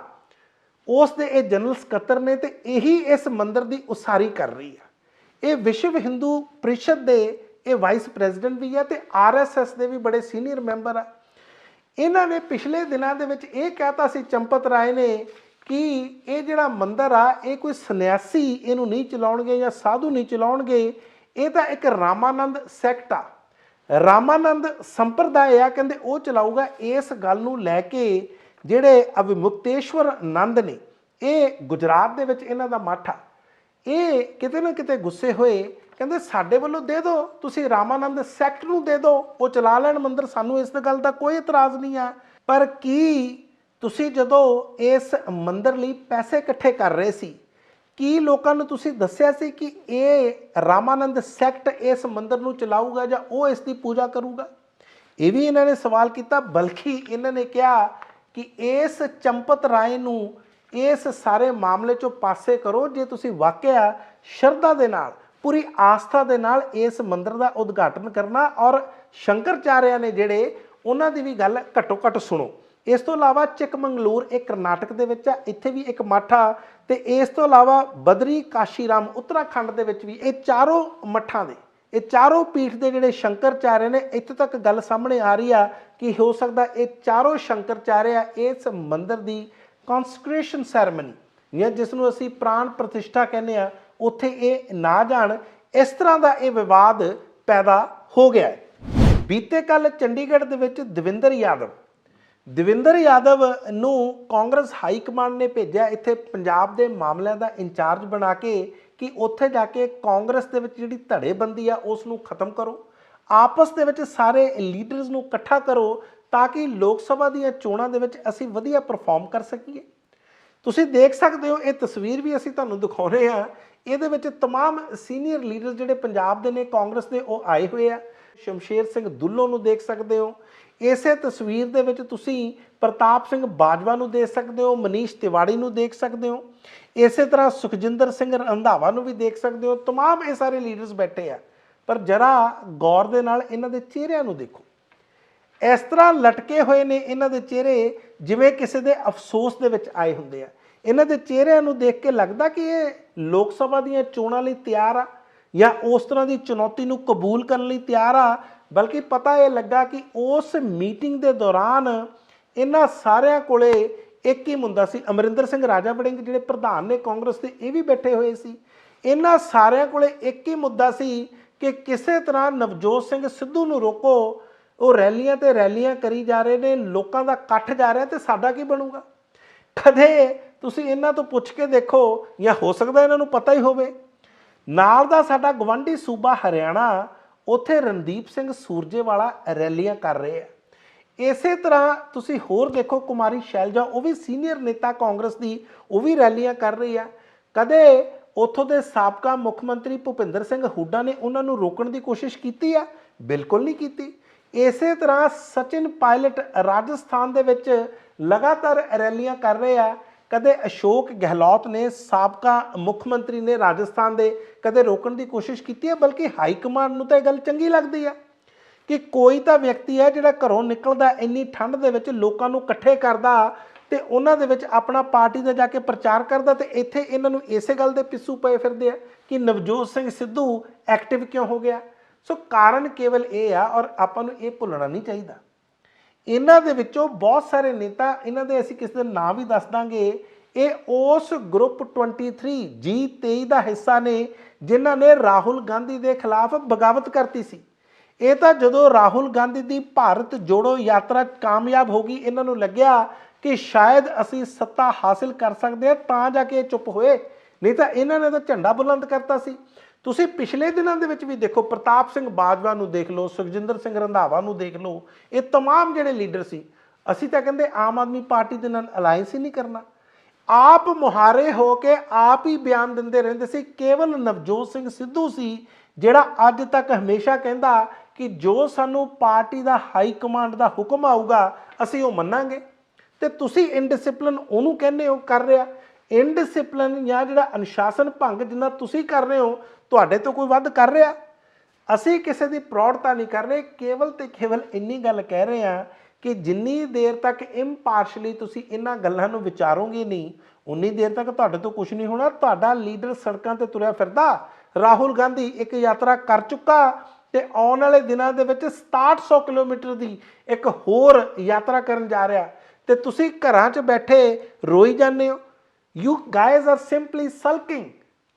ਉਸ ਦੇ ਇਹ ਜਨਰਲ ਸਕੱਤਰ ਨੇ ਤੇ ਇਹੀ ਇਸ ਮੰਦਿਰ ਦੀ ਉਸਾਰੀ ਕਰ ਰਹੀ ਆ ਇਹ ਵਿਸ਼ਵ ਹਿੰਦੂ ਪ੍ਰੀਸ਼ਦ ਦੇ ਇਹ ਵਾਈਸ ਪ੍ਰੈਜ਼ੀਡੈਂਟ ਵੀ ਆ ਤੇ ਆਰਐਸਐਸ ਦੇ ਵੀ ਬੜੇ ਸੀਨੀਅਰ ਮੈਂਬਰ ਆ। ਇਹਨਾਂ ਨੇ ਪਿਛਲੇ ਦਿਨਾਂ ਦੇ ਵਿੱਚ ਇਹ ਕਹਿਤਾ ਸੀ, ਚੰਪਤ ਰਾਏ ਨੇ ਕਿ ਇਹ ਜਿਹੜਾ ਮੰਦਿਰ ਆ, ਇਹ ਕੋਈ ਸੰਨਿਆਸੀ ਇਹਨੂੰ ਨਹੀਂ ਚਲਾਉਣਗੇ ਜਾਂ ਸਾਧੂ ਨਹੀਂ ਚਲਾਉਣਗੇ, ਇਹ ਤਾਂ ਇੱਕ ਰਾਮਾਨੰਦ ਸੈਕਟ ਆ। ਰਾਮਾਨੰਦ ਸੰਪਰਦਾਇ ਆ, ਕਹਿੰਦੇ ਉਹ ਚਲਾਊਗਾ, ਇਸ ਗੱਲ ਨੂੰ ਲੈ ਕੇ ਜਿਹੜੇ ਅਵਿਮੁਕਤੇਸ਼ਵਰ ਆਨੰਦ ਨੇ, ਇਹ ਗੁਜਰਾਤ ਦੇ ਵਿੱਚ ਇਹਨਾਂ ਦਾ ਮੱਠ ਆ। ਇਹ ਕਿਤੇ ਨਾ ਕਿਤੇ ਗੁੱਸੇ ਹੋਏ, ਕਹਿੰਦੇ ਸਾਡੇ ਵੱਲੋਂ ਦੇ ਦਿਓ ਤੁਸੀਂ ਰਾਮਾਨੰਦ ਸੈਕਟ ਨੂੰ ਦੇ ਦਿਓ ਉਹ ਚਲਾ ਲੈਣ ਮੰਦਰ, ਸਾਨੂੰ ਇਸ ਗੱਲ ਦਾ ਕੋਈ ਇਤਰਾਜ਼ ਨਹੀਂ ਆ। ਪਰ ਕੀ ਤੁਸੀਂ ਜਦੋਂ ਇਸ ਮੰਦਰ ਲਈ ਪੈਸੇ ਇਕੱਠੇ ਕਰ ਰਹੇ ਸੀ, ਕੀ ਲੋਕਾਂ ਨੂੰ ਤੁਸੀਂ ਦੱਸਿਆ ਸੀ ਕਿ ਇਹ ਰਾਮਾਨੰਦ ਸੈਕਟ ਇਸ ਮੰਦਰ ਨੂੰ ਚਲਾਊਗਾ ਜਾਂ ਉਹ ਇਸ ਦੀ ਪੂਜਾ ਕਰੂਗਾ? ਇਹ ਵੀ ਇਹਨਾਂ ਨੇ ਸਵਾਲ ਕੀਤਾ, ਬਲਕਿ ਇਹਨਾਂ ਨੇ ਕਿਹਾ ਕਿ ਇਸ ਚੰਪਤ ਰਾਏ ਨੂੰ ਇਸ ਸਾਰੇ ਮਾਮਲੇ ਚੋਂ ਪਾਸੇ ਕਰੋ, ਜੇ ਤੁਸੀਂ ਵਾਕਿਆ ਸ਼ਰਧਾ ਦੇ ਨਾਲ, ਪੂਰੀ ਆਸਥਾ ਦੇ ਨਾਲ ਇਸ ਮੰਦਿਰ ਦਾ ਉਦਘਾਟਨ ਕਰਨਾ ਔਰ ਸ਼ੰਕਰਚਾਰਿਆ ਨੇ ਜਿਹੜੇ ਉਹਨਾਂ ਦੀ ਵੀ ਗੱਲ ਘੱਟੋ ਘੱਟ ਸੁਣੋ। ਇਸ ਤੋਂ ਇਲਾਵਾ ਚਿਕਮੰਗਲੂਰ ਇਹ ਕਰਨਾਟਕ ਦੇ ਵਿੱਚ ਆ, ਇੱਥੇ ਵੀ ਇੱਕ ਮੱਠਾ ਤੇ ਇਸ ਤੋਂ ਇਲਾਵਾ ਬਦਰੀ, ਕਾਸ਼ੀਰਾਮ, ਉੱਤਰਾਖੰਡ ਦੇ ਵਿੱਚ ਵੀ ਇਹ ਚਾਰੋਂ ਮੱਠਾਂ ਦੇ, ਇਹ ਚਾਰੋਂ ਪੀਠ ਦੇ ਜਿਹੜੇ ਸ਼ੰਕਰਚਾਰਿਆ ਨੇ, ਇੱਥੇ ਤੱਕ ਗੱਲ ਸਾਹਮਣੇ ਆ ਰਹੀ ਆ ਕਿ ਹੋ ਸਕਦਾ? ਇਹ ਚਾਰੋਂ ਸ਼ੰਕਰਚਾਰਿਆ ਇਸ ਮੰਦਿਰ ਦੀ ਕਨਸਕ੍ਰੇਸ਼ਨ ਸੈਰੇਮਨੀ ਜਾਂ ਜਿਸ ਨੂੰ ਅਸੀਂ ਪ੍ਰਾਣ ਪ੍ਰਤਿਸ਼ਠਾ ਕਹਿੰਦੇ ਆ ਉੱਥੇ ਇਹ ਨਾ ਜਾਣ, ਇਸ ਤਰ੍ਹਾਂ ਦਾ ਇਹ ਵਿਵਾਦ ਪੈਦਾ ਹੋ ਗਿਆ ਬੀਤੇ ਕੱਲ ਚੰਡੀਗੜ੍ਹ ਦੇ ਵਿੱਚ ਦਵਿੰਦਰ ਯਾਦਵ ਦਵਿੰਦਰ ਯਾਦਵ ਨੂੰ ਕਾਂਗਰਸ ਹਾਈ ਕਮਾਂਡ ਨੇ ਭੇਜਿਆ, ਇੱਥੇ ਪੰਜਾਬ ਦੇ ਮਾਮਲਿਆਂ ਦਾ ਇੰਚਾਰਜ ਬਣਾ ਕੇ ਕਿ ਉੱਥੇ ਜਾ ਕੇ ਕਾਂਗਰਸ ਦੇ ਵਿੱਚ ਜਿਹੜੀ ਧੜੇਬੰਦੀ ਆ, ਉਸ ਨੂੰ ਖਤਮ ਕਰੋ। ਆਪਸ ਦੇ ਵਿੱਚ ਸਾਰੇ ਲੀਡਰਸ ਨੂੰ ਇਕੱਠਾ ਕਰੋ ਤਾਂ ਕਿ ਲੋਕ ਸਭਾ ਦੀਆਂ ਚੋਣਾਂ ਦੇ ਵਿੱਚ ਅਸੀਂ ਵਧੀਆ ਪਰਫਾਰਮ ਕਰ ਸਕੀਏ ਤੁਸੀਂ ਦੇਖ ਸਕਦੇ ਹੋ ਇਹ ਤਸਵੀਰ ਵੀ ਅਸੀਂ ਤੁਹਾਨੂੰ ਦਿਖਾਉਨੇ ਆ ਇਹਦੇ ਵਿੱਚ तमाम ਸੀਨੀਅਰ ਲੀਡਰ ਜਿਹੜੇ ਪੰਜਾਬ ਦੇ ਨੇ ਕਾਂਗਰਸ ਦੇ ਉਹ ਆਏ ਹੋਏ ਆ ਸ਼ਮਸ਼ੇਰ ਸਿੰਘ ਦੁੱਲੋ ਨੂੰ ਦੇਖ ਸਕਦੇ ਹੋ ਇਸੇ ਤਸਵੀਰ ਦੇ ਵਿੱਚ ਤੁਸੀਂ ਪ੍ਰਤਾਪ ਸਿੰਘ ਬਾਜਵਾ ਨੂੰ ਦੇਖ ਸਕਦੇ ਹੋ ਮਨੀਸ਼ ਤਿਵਾੜੀ ਨੂੰ ਦੇਖ ਸਕਦੇ ਹੋ ਇਸੇ ਤਰ੍ਹਾਂ ਸੁਖਜਿੰਦਰ ਸਿੰਘ ਰੰਧਾਵਾ ਨੂੰ ਵੀ ਦੇਖ ਸਕਦੇ ਹੋ तमाम ਇਹ ਸਾਰੇ ਲੀਡਰਸ ਬੈਠੇ ਆ ਪਰ ਜਰਾ ਗੌਰ ਦੇ ਨਾਲ ਇਹਨਾਂ ਦੇ ਚਿਹਰਿਆਂ ਨੂੰ ਦੇਖੋ। ਇਸ ਤਰ੍ਹਾਂ ਲਟਕੇ ਹੋਏ ਨੇ ਇਹਨਾਂ ਦੇ ਚਿਹਰੇ ਜਿਵੇਂ ਕਿਸੇ ਦੇ ਅਫਸੋਸ ਦੇ ਵਿੱਚ ਆਏ ਹੁੰਦੇ ਆ। ਇਹਨਾਂ ਦੇ ਚਿਹਰਿਆਂ ਨੂੰ ਦੇਖ ਕੇ ਲੱਗਦਾ ਕਿ ਇਹ ਲੋਕ ਸਭਾ ਦੀਆਂ ਚੋਣਾਂ ਲਈ ਤਿਆਰ ਆ ਜਾਂ ਉਸ ਤਰ੍ਹਾਂ ਦੀ ਚੁਣੌਤੀ ਨੂੰ ਕਬੂਲ ਕਰਨ ਲਈ ਤਿਆਰ ਆ, ਬਲਕਿ ਪਤਾ ਇਹ ਲੱਗਾ ਕਿ ਉਸ ਮੀਟਿੰਗ ਦੇ ਦੌਰਾਨ ਇਹਨਾਂ ਸਾਰਿਆਂ ਕੋਲੇ ਇੱਕ ਹੀ ਮੁੰਦਾ ਸੀ, ਅਮਰਿੰਦਰ ਸਿੰਘ ਰਾਜਾ ਵੜਿੰਗ, ਜਿਹੜੇ ਪ੍ਰਧਾਨ ਨੇ ਕਾਂਗਰਸ ਦੇ, ਇਹ ਵੀ ਬੈਠੇ ਹੋਏ ਸੀ। ਇਹਨਾਂ ਸਾਰਿਆਂ ਕੋਲੇ ਇੱਕ ਹੀ ਮੁੱਦਾ ਸੀ ਕਿ ਕਿਸੇ ਤਰ੍ਹਾਂ ਨਵਜੋਤ ਸਿੰਘ ਸਿੱਧੂ ਨੂੰ ਰੋਕੋ, ਉਹ ਰੈਲੀਆਂ ਤੇ ਰੈਲੀਆਂ ਕਰੀ ਜਾ ਰਹੇ ਨੇ, ਲੋਕਾਂ ਦਾ ਇਕੱਠ ਜਾ ਰਿਹਾ ਤੇ ਸਾਡਾ ਕੀ ਬਣੂਗਾ? ਕਦੇ ਤੁਸੀਂ ਇਹਨਾਂ ਤੋਂ ਪੁੱਛ ਕੇ ਦੇਖੋ, ਜਾਂ ਹੋ ਸਕਦਾ ਇਹਨਾਂ ਨੂੰ ਪਤਾ ਹੀ ਹੋਵੇ। ਨਾਲ ਦਾ ਸਾਡਾ ਗਵੰਡੀ ਸੂਬਾ ਹਰਿਆਣਾ, ਉੱਥੇ ਰਣਦੀਪ ਸਿੰਘ ਸੂਰਜੇਵਾਲਾ ਰੈਲੀਆਂ ਕਰ ਰਹੇ ਆ। ਇਸੇ ਤਰ੍ਹਾਂ ਤੁਸੀਂ ਹੋਰ ਦੇਖੋ, ਕੁਮਾਰੀ ਸ਼ੈਲਜਾ, ਉਹ ਵੀ ਸੀਨੀਅਰ ਨੇਤਾ ਕਾਂਗਰਸ ਦੀ, ਉਹ ਵੀ ਰੈਲੀਆਂ ਕਰ ਰਹੀ ਆ। ਕਦੇ ਉੱਥੋਂ ਦੇ ਸਾਬਕਾ ਮੁੱਖ ਮੰਤਰੀ ਭੁਪਿੰਦਰ ਸਿੰਘ ਹੁੱਡਾ ਨੇ ਉਹਨਾਂ ਨੂੰ ਰੋਕਣ ਦੀ ਕੋਸ਼ਿਸ਼ ਕੀਤੀ ਆ, ਬਿਲਕੁਲ ਨਹੀਂ ਕੀਤੀ। ਇਸੇ ਤਰ੍ਹਾਂ ਸਚਿਨ ਪਾਇਲਟ ਰਾਜਸਥਾਨ ਦੇ ਵਿੱਚ ਲਗਾਤਾਰ ਰੈਲੀਆਂ ਕਰ ਰਹੇ ਆ। ਕਦੇ ਅਸ਼ੋਕ ਗਹਿਲੋਤ ਨੇ ਸਾਬਕਾ ਮੁੱਖ ਮੰਤਰੀ ਨੇ ਰਾਜਸਥਾਨ ਦੇ ਕਦੇ ਰੋਕਣ ਦੀ ਕੋਸ਼ਿਸ਼ ਕੀਤੀ ਹੈ ਬਲਕਿ ਹਾਈ ਕਮਾਂਡ ਨੂੰ ਤਾਂ ਇਹ ਗੱਲ ਚੰਗੀ ਲੱਗਦੀ ਆ ਕਿ ਕੋਈ ਤਾਂ ਵਿਅਕਤੀ ਹੈ ਜਿਹੜਾ ਘਰੋਂ ਨਿਕਲਦਾ ਇੰਨੀ ਠੰਡ ਦੇ ਵਿੱਚ ਲੋਕਾਂ ਨੂੰ ਇਕੱਠੇ ਕਰਦਾ ਤੇ ਉਹਨਾਂ ਦੇ ਵਿੱਚ ਆਪਣਾ ਪਾਰਟੀ ਦਾ ਜਾ ਕੇ ਪ੍ਰਚਾਰ ਕਰਦਾ ਤੇ ਇੱਥੇ ਇਹਨਾਂ ਨੂੰ ਇਸੇ ਗੱਲ ਦੇ ਪਿੱਸੂ ਪਏ ਫਿਰਦੇ ਆ ਕਿ ਨਵਜੋਤ ਸਿੰਘ ਸਿੱਧੂ ਐਕਟਿਵ ਕਿਉਂ ਹੋ ਗਿਆ? ਸੋ ਕਾਰਨ ਕੇਵਲ ਇਹ ਆ ਔਰ ਆਪਾਂ ਨੂੰ ਇਹ ਭੁੱਲਣਾ ਨਹੀਂ ਚਾਹੀਦਾ। ਇਹਨਾਂ ਦੇ ਵਿੱਚੋਂ ਬਹੁਤ ਸਾਰੇ ਨੇਤਾ, ਇਹਨਾਂ ਦੇ ਅਸੀਂ ਕਿਸੇ ਦੇ ਨਾਮ ਵੀ ਦੱਸ ਦਾਂਗੇ। ਇਹ ਉਸ ਗਰੁੱਪ 23 G23 ਦਾ ਹਿੱਸਾ ਨੇ, ਜਿਨ੍ਹਾਂ ਨੇ ਰਾਹੁਲ ਗਾਂਧੀ ਦੇ ਖਿਲਾਫ ਬਗਾਵਤ ਕਰਤੀ ਸੀ। ਇਹ ਤਾਂ ਜਦੋਂ ਰਾਹੁਲ ਗਾਂਧੀ ਦੀ ਭਾਰਤ ਜੋੜੋ ਯਾਤਰਾ ਕਾਮਯਾਬ ਹੋ ਗਈ, ਇਹਨਾਂ ਨੂੰ ਲੱਗਿਆ ਕਿ ਸ਼ਾਇਦ ਅਸੀਂ ਸੱਤਾ ਹਾਸਿਲ ਕਰ ਸਕਦੇ ਹਾਂ ਤਾਂ ਜਾ ਕੇ ਇਹ ਚੁੱਪ ਹੋਏ ਨਹੀਂ ਤਾਂ ਇਹਨਾਂ ਨੇ ਤਾਂ ਝੰਡਾ ਬੁਲੰਦ ਕਰਤਾ ਸੀ ਤੁਸੀਂ ਪਿਛਲੇ ਦਿਨਾਂ ਦੇ ਵਿੱਚ ਵੀ ਦੇਖੋ ਪ੍ਰਤਾਪ ਸਿੰਘ ਬਾਜਵਾ ਨੂੰ ਦੇਖ ਲਓ ਸੁਖਜਿੰਦਰ ਸਿੰਘ ਰੰਧਾਵਾ ਨੂੰ ਦੇਖ ਲਓ ਇਹ तमाम ਜਿਹੜੇ ਲੀਡਰ ਸੀ ਅਸੀਂ ਤਾਂ ਕਹਿੰਦੇ ਆਮ ਆਦਮੀ ਪਾਰਟੀ ਦੇ ਨਾਲ ਅਲਾਈਅੰਸ ਹੀ ਨਹੀਂ ਕਰਨਾ ਆਪ ਮੁਹਾਰੇ ਹੋ ਕੇ ਆਪ ਹੀ ਬਿਆਨ ਦਿੰਦੇ ਰਹਿੰਦੇ ਸੀ ਕੇਵਲ ਨਵਜੋਤ ਸਿੰਘ ਸਿੱਧੂ ਸੀ ਜਿਹੜਾ ਅੱਜ ਤੱਕ ਹਮੇਸ਼ਾ ਕਹਿੰਦਾ ਕਿ ਜੋ ਸਾਨੂੰ ਪਾਰਟੀ ਦਾ ਹਾਈ ਕਮਾਂਡ ਦਾ ਹੁਕਮ ਆਊਗਾ ਅਸੀਂ ਉਹ ਮੰਨਾਂਗੇ ਤੇ ਤੁਸੀਂ ਇਨਡਿਸਪਲਿਨ ਉਹਨੂੰ ਕਹਿੰਦੇ ਹੋ, ਕਰ ਰਿਹਾ। ਇਨਡਿਸਪਲਿਨ ਜਾਂ ਜਿਹੜਾ ਅਨੁਸ਼ਾਸਨ ਭੰਗ ਜਿੰਨਾ ਤੁਸੀਂ ਕਰ ਰਹੇ ਹੋ, ਤੁਹਾਡੇ ਤੋਂ ਕੋਈ ਵੱਧ ਕਰ ਰਿਹਾ। ਅਸੀਂ ਕਿਸੇ ਦੀ ਪ੍ਰੌੜਤਾ ਨਹੀਂ ਕਰ ਰਹੇ, ਕੇਵਲ ਤੇ ਕੇਵਲ ਇੰਨੀ ਗੱਲ ਕਹਿ ਰਹੇ ਹਾਂ ਕਿ ਜਿੰਨੀ ਦੇਰ ਤੱਕ ਇੰਪਾਰਸ਼ਲੀ ਤੁਸੀਂ ਇਹਨਾਂ ਗੱਲਾਂ ਨੂੰ ਵਿਚਾਰੋਗੇ ਨਹੀਂ, ਉਨੀ ਦੇਰ ਤੱਕ ਤੁਹਾਡੇ ਤੋਂ ਕੁਝ ਨਹੀਂ ਹੋਣਾ। ਤੁਹਾਡਾ ਲੀਡਰ ਸੜਕਾਂ ਤੇ ਤੁਰਿਆ ਫਿਰਦਾ। ਰਾਹੁਲ ਗਾਂਧੀ ਇੱਕ ਯਾਤਰਾ ਕਰ ਚੁੱਕਾ ਤੇ ਆਉਣ ਵਾਲੇ ਦਿਨਾਂ ਦੇ ਵਿੱਚ 6700 ਕਿਲੋਮੀਟਰ ਦੀ ਇੱਕ ਹੋਰ ਯਾਤਰਾ ਕਰਨ ਜਾ ਰਿਹਾ। ਤੇ ਤੁਸੀਂ ਘਰਾਂ 'ਚ ਬੈਠੇ ਰੋਈ ਜਾਂਦੇ ਹੋ। You guys are simply sulking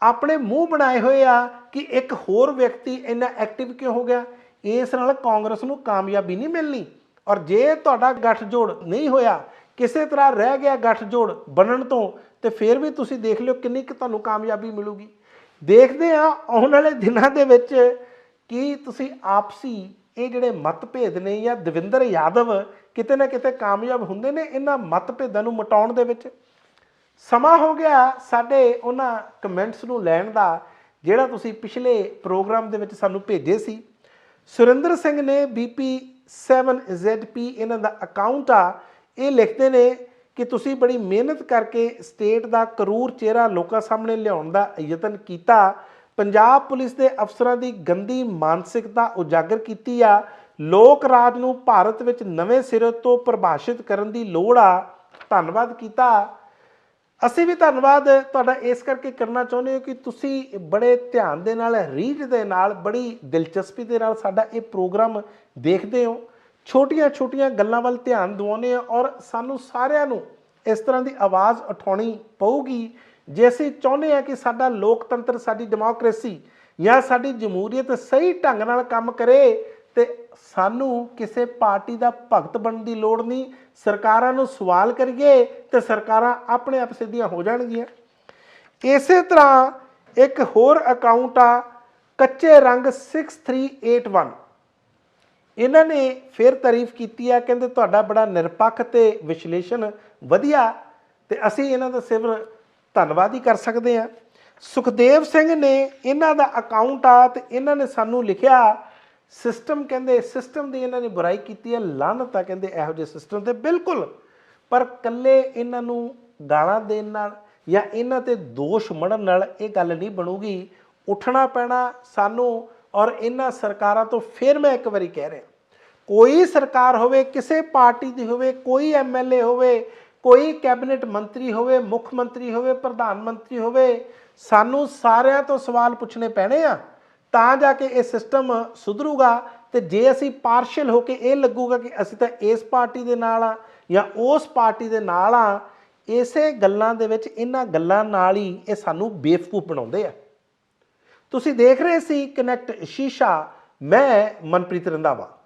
ਆਪਣੇ ਮੂੰਹ ਬਣਾਏ ਹੋਏ ਆ ਕਿ ਇੱਕ ਹੋਰ ਵਿਅਕਤੀ ਇੰਨਾ ਐਕਟਿਵ ਕਿਉਂ ਹੋ ਗਿਆ? ਇਸ ਨਾਲ ਕਾਂਗਰਸ ਨੂੰ ਕਾਮਯਾਬੀ ਨਹੀਂ ਮਿਲਣੀ। ਔਰ ਜੇ ਤੁਹਾਡਾ ਗੱਠਜੋੜ ਨਹੀਂ ਹੋਇਆ, ਕਿਸੇ ਤਰ੍ਹਾਂ ਰਹਿ ਗਿਆ ਗੱਠਜੋੜ ਬਣਨ ਤੋਂ, ਤੇ ਫਿਰ ਵੀ ਤੁਸੀਂ ਦੇਖ ਲਿਓ ਕਿੰਨੀ ਕਿ ਤੁਹਾਨੂੰ ਕਾਮਯਾਬੀ ਮਿਲੂਗੀ। ਦੇਖਦੇ ਆ ਆਉਣ ਵਾਲੇ ਦਿਨਾਂ ਦੇ ਵਿੱਚ ਕੀ ਤੁਸੀਂ ਆਪਸੀ ਇਹ ਜਿਹੜੇ ਮਤਭੇਦ ਨੇ ਜਾਂ ਦਵਿੰਦਰ ਯਾਦਵ ਕਿਤੇ ਨਾ ਕਿਤੇ ਕਾਮਯਾਬ ਹੁੰਦੇ ਨੇ ਇਹਨਾਂ ਮਤਭੇਦਾਂ ਨੂੰ ਮਿਟਾਉਣ ਦੇ ਵਿੱਚ। ਸਮਾਂ ਹੋ ਗਿਆ ਸਾਡੇ ਉਹਨਾਂ ਕਮੈਂਟਸ ਨੂੰ ਲੈਣ ਦਾ, ਜਿਹੜਾ ਤੁਸੀਂ ਪਿਛਲੇ ਪ੍ਰੋਗਰਾਮ ਦੇ ਵਿੱਚ ਸਾਨੂੰ ਭੇਜੇ ਸੀ। ਸੁਰਿੰਦਰ ਸਿੰਘ ਨੇ BP7ZP ਇਹਨਾਂ ਦਾ ਅਕਾਊਂਟ ਆ, ਇਹ ਲਿਖਦੇ ਨੇ ਕਿ ਤੁਸੀਂ ਬੜੀ ਮਿਹਨਤ ਕਰਕੇ ਸਟੇਟ ਦਾ ਕਰੂਰ ਚਿਹਰਾ ਲੋਕਾਂ ਸਾਹਮਣੇ ਲਿਆਉਣ ਦਾ ਯਤਨ ਕੀਤਾ। ਪੰਜਾਬ ਪੁਲਿਸ ਦੇ ਅਫਸਰਾਂ ਦੀ ਗੰਦੀ ਮਾਨਸਿਕਤਾ ਉਜਾਗਰ ਕੀਤੀ ਆ। ਲੋਕ ਰਾਜ ਨੂੰ ਭਾਰਤ ਵਿੱਚ ਨਵੇਂ ਸਿਰੇ ਤੋਂ ਪਰਿਭਾਸ਼ਿਤ ਕਰਨ ਦੀ ਲੋੜ ਆ। ਧੰਨਵਾਦ ਕੀਤਾ। ਅਸੀਂ ਵੀ ਧੰਨਵਾਦ ਤੁਹਾਡਾ ਇਸ ਕਰਕੇ ਕਰਨਾ ਚਾਹੁੰਦੇ ਹਾਂ ਕਿ ਤੁਸੀਂ ਬੜੇ ਧਿਆਨ ਦੇ ਨਾਲ, ਰੀਝ ਦੇ ਨਾਲ, ਬੜੀ ਦਿਲਚਸਪੀ ਦੇ ਨਾਲ ਸਾਡਾ ਇਹ ਪ੍ਰੋਗਰਾਮ ਦੇਖਦੇ ਹੋ। ਛੋਟੀਆਂ-ਛੋਟੀਆਂ ਗੱਲਾਂ ਵੱਲ ਧਿਆਨ ਦਿਵਾਉਂਦੇ ਹੋ ਔਰ ਸਾਨੂੰ ਸਾਰਿਆਂ ਨੂੰ ਇਸ ਤਰ੍ਹਾਂ ਦੀ ਆਵਾਜ਼ ਉਠਾਉਣੀ ਪਊਗੀ। ਜੇ ਅਸੀਂ ਚਾਹੁੰਦੇ ਹਾਂ ਕਿ ਸਾਡਾ ਲੋਕਤੰਤਰ, ਸਾਡੀ ਡੈਮੋਕ੍ਰੇਸੀ ਜਾਂ ਸਾਡੀ ਜਮਹੂਰੀਅਤ ਸਹੀ ਢੰਗ ਨਾਲ ਕੰਮ ਕਰੇ ਤੇ ਸਾਨੂੰ ਕਿਸੇ ਪਾਰਟੀ ਦਾ ਭਗਤ ਬਣਨ ਦੀ ਲੋੜ ਨਹੀਂ। ਸਰਕਾਰਾਂ ਨੂੰ ਸਵਾਲ ਕਰੀਏ ਤੇ ਸਰਕਾਰਾਂ ਆਪਣੇ ਆਪ ਸਿੱਧੀਆਂ ਹੋ ਜਾਣਗੀਆਂ। ਇਸੇ ਤਰ੍ਹਾਂ ਇੱਕ ਹੋਰ ਅਕਾਊਂਟ ਆ, ਕੱਚੇ ਰੰਗ 6381 ਇਹਨਾਂ ਨੇ ਫਿਰ ਤਾਰੀਫ ਕੀਤੀ ਆ, ਕਹਿੰਦੇ ਤੁਹਾਡਾ ਬੜਾ ਨਿਰਪੱਖ ਤੇ ਵਿਸ਼ਲੇਸ਼ਣ ਵਧੀਆ ਤੇ ਅਸੀਂ ਇਹਨਾਂ ਦਾ ਸਿਵਰ ਧੰਨਵਾਦ ਹੀ ਕਰ ਸਕਦੇ ਆ। ਸੁਖਦੇਵ ਸਿੰਘ ਨੇ ਇਹਨਾਂ ਦਾ ਅਕਾਊਂਟ ਆ ਤੇ ਇਹਨਾਂ ਨੇ ਸਾਨੂੰ ਲਿਖਿਆ ਸਿਸਟਮ ਕਹਿੰਦੇ, ਸਿਸਟਮ ਦੀ ਇਹਨਾਂ ਨੇ ਬੁਰਾਈ ਕੀਤੀ ਹੈ ਲਾਨਤ ਆ ਕਹਿੰਦੇ ਇਹੋ ਜਿਹੇ ਸਿਸਟਮ ਤੇ, ਬਿਲਕੁਲ। ਪਰ ਕੱਲੇ ਇਹਨਾਂ ਨੂੰ ਗਾਲਾਂ ਦੇਣ ਨਾਲ ਜਾਂ ਇਹਨਾਂ ਤੇ ਦੋਸ਼ ਮੜਨ ਨਾਲ ਇਹ ਗੱਲ ਨਹੀਂ ਬਣੂਗੀ। ਉੱਠਣਾ ਪੈਣਾ ਸਾਨੂੰ ਔਰ ਇਹਨਾਂ ਸਰਕਾਰਾਂ ਤੋਂ ਫਿਰ ਮੈਂ ਇੱਕ ਵਾਰੀ ਕਹਿ ਰਿਹਾ। ਕੋਈ ਸਰਕਾਰ ਹੋਵੇ, ਕਿਸੇ ਪਾਰਟੀ ਦੀ ਹੋਵੇ, ਕੋਈ ਐਮਐਲਏ ਹੋਵੇ, ਕੋਈ ਕੈਬਨਿਟ ਮੰਤਰੀ ਹੋਵੇ, ਮੁੱਖ ਮੰਤਰੀ ਹੋਵੇ, ਪ੍ਰਧਾਨ ਮੰਤਰੀ ਹੋਵੇ, ਸਾਨੂੰ ਸਾਰਿਆਂ ਤੋਂ ਸਵਾਲ ਪੁੱਛਣੇ ਪੈਣੇ ਆ। ਤਾਂ ਜਾ ਕੇ ਇਹ ਸਿਸਟਮ ਸੁਧਰੂਗਾ ਤੇ ਜੇ ਅਸੀਂ ਪਾਰਸ਼ਲ ਹੋ ਕੇ ਇਹ ਲੱਗੂਗਾ ਕਿ ਅਸੀਂ ਤਾਂ ਇਸ ਪਾਰਟੀ ਦੇ ਨਾਲ ਆ ਜਾਂ ਉਸ ਪਾਰਟੀ ਦੇ ਨਾਲ ਆ, ਇਸੇ ਗੱਲਾਂ ਦੇ ਵਿੱਚ ਇਹਨਾਂ ਗੱਲਾਂ ਨਾਲ ਹੀ ਇਹ ਸਾਨੂੰ ਬੇਵਕੂਫ ਬਣਾਉਂਦੇ ਆ। ਤੁਸੀਂ ਦੇਖ ਰਹੇ ਸੀ ਕਨੈਕਟ ਸ਼ੀਸ਼ਾ, ਮੈਂ ਮਨਪ੍ਰੀਤ ਰੰਧਾਵਾ।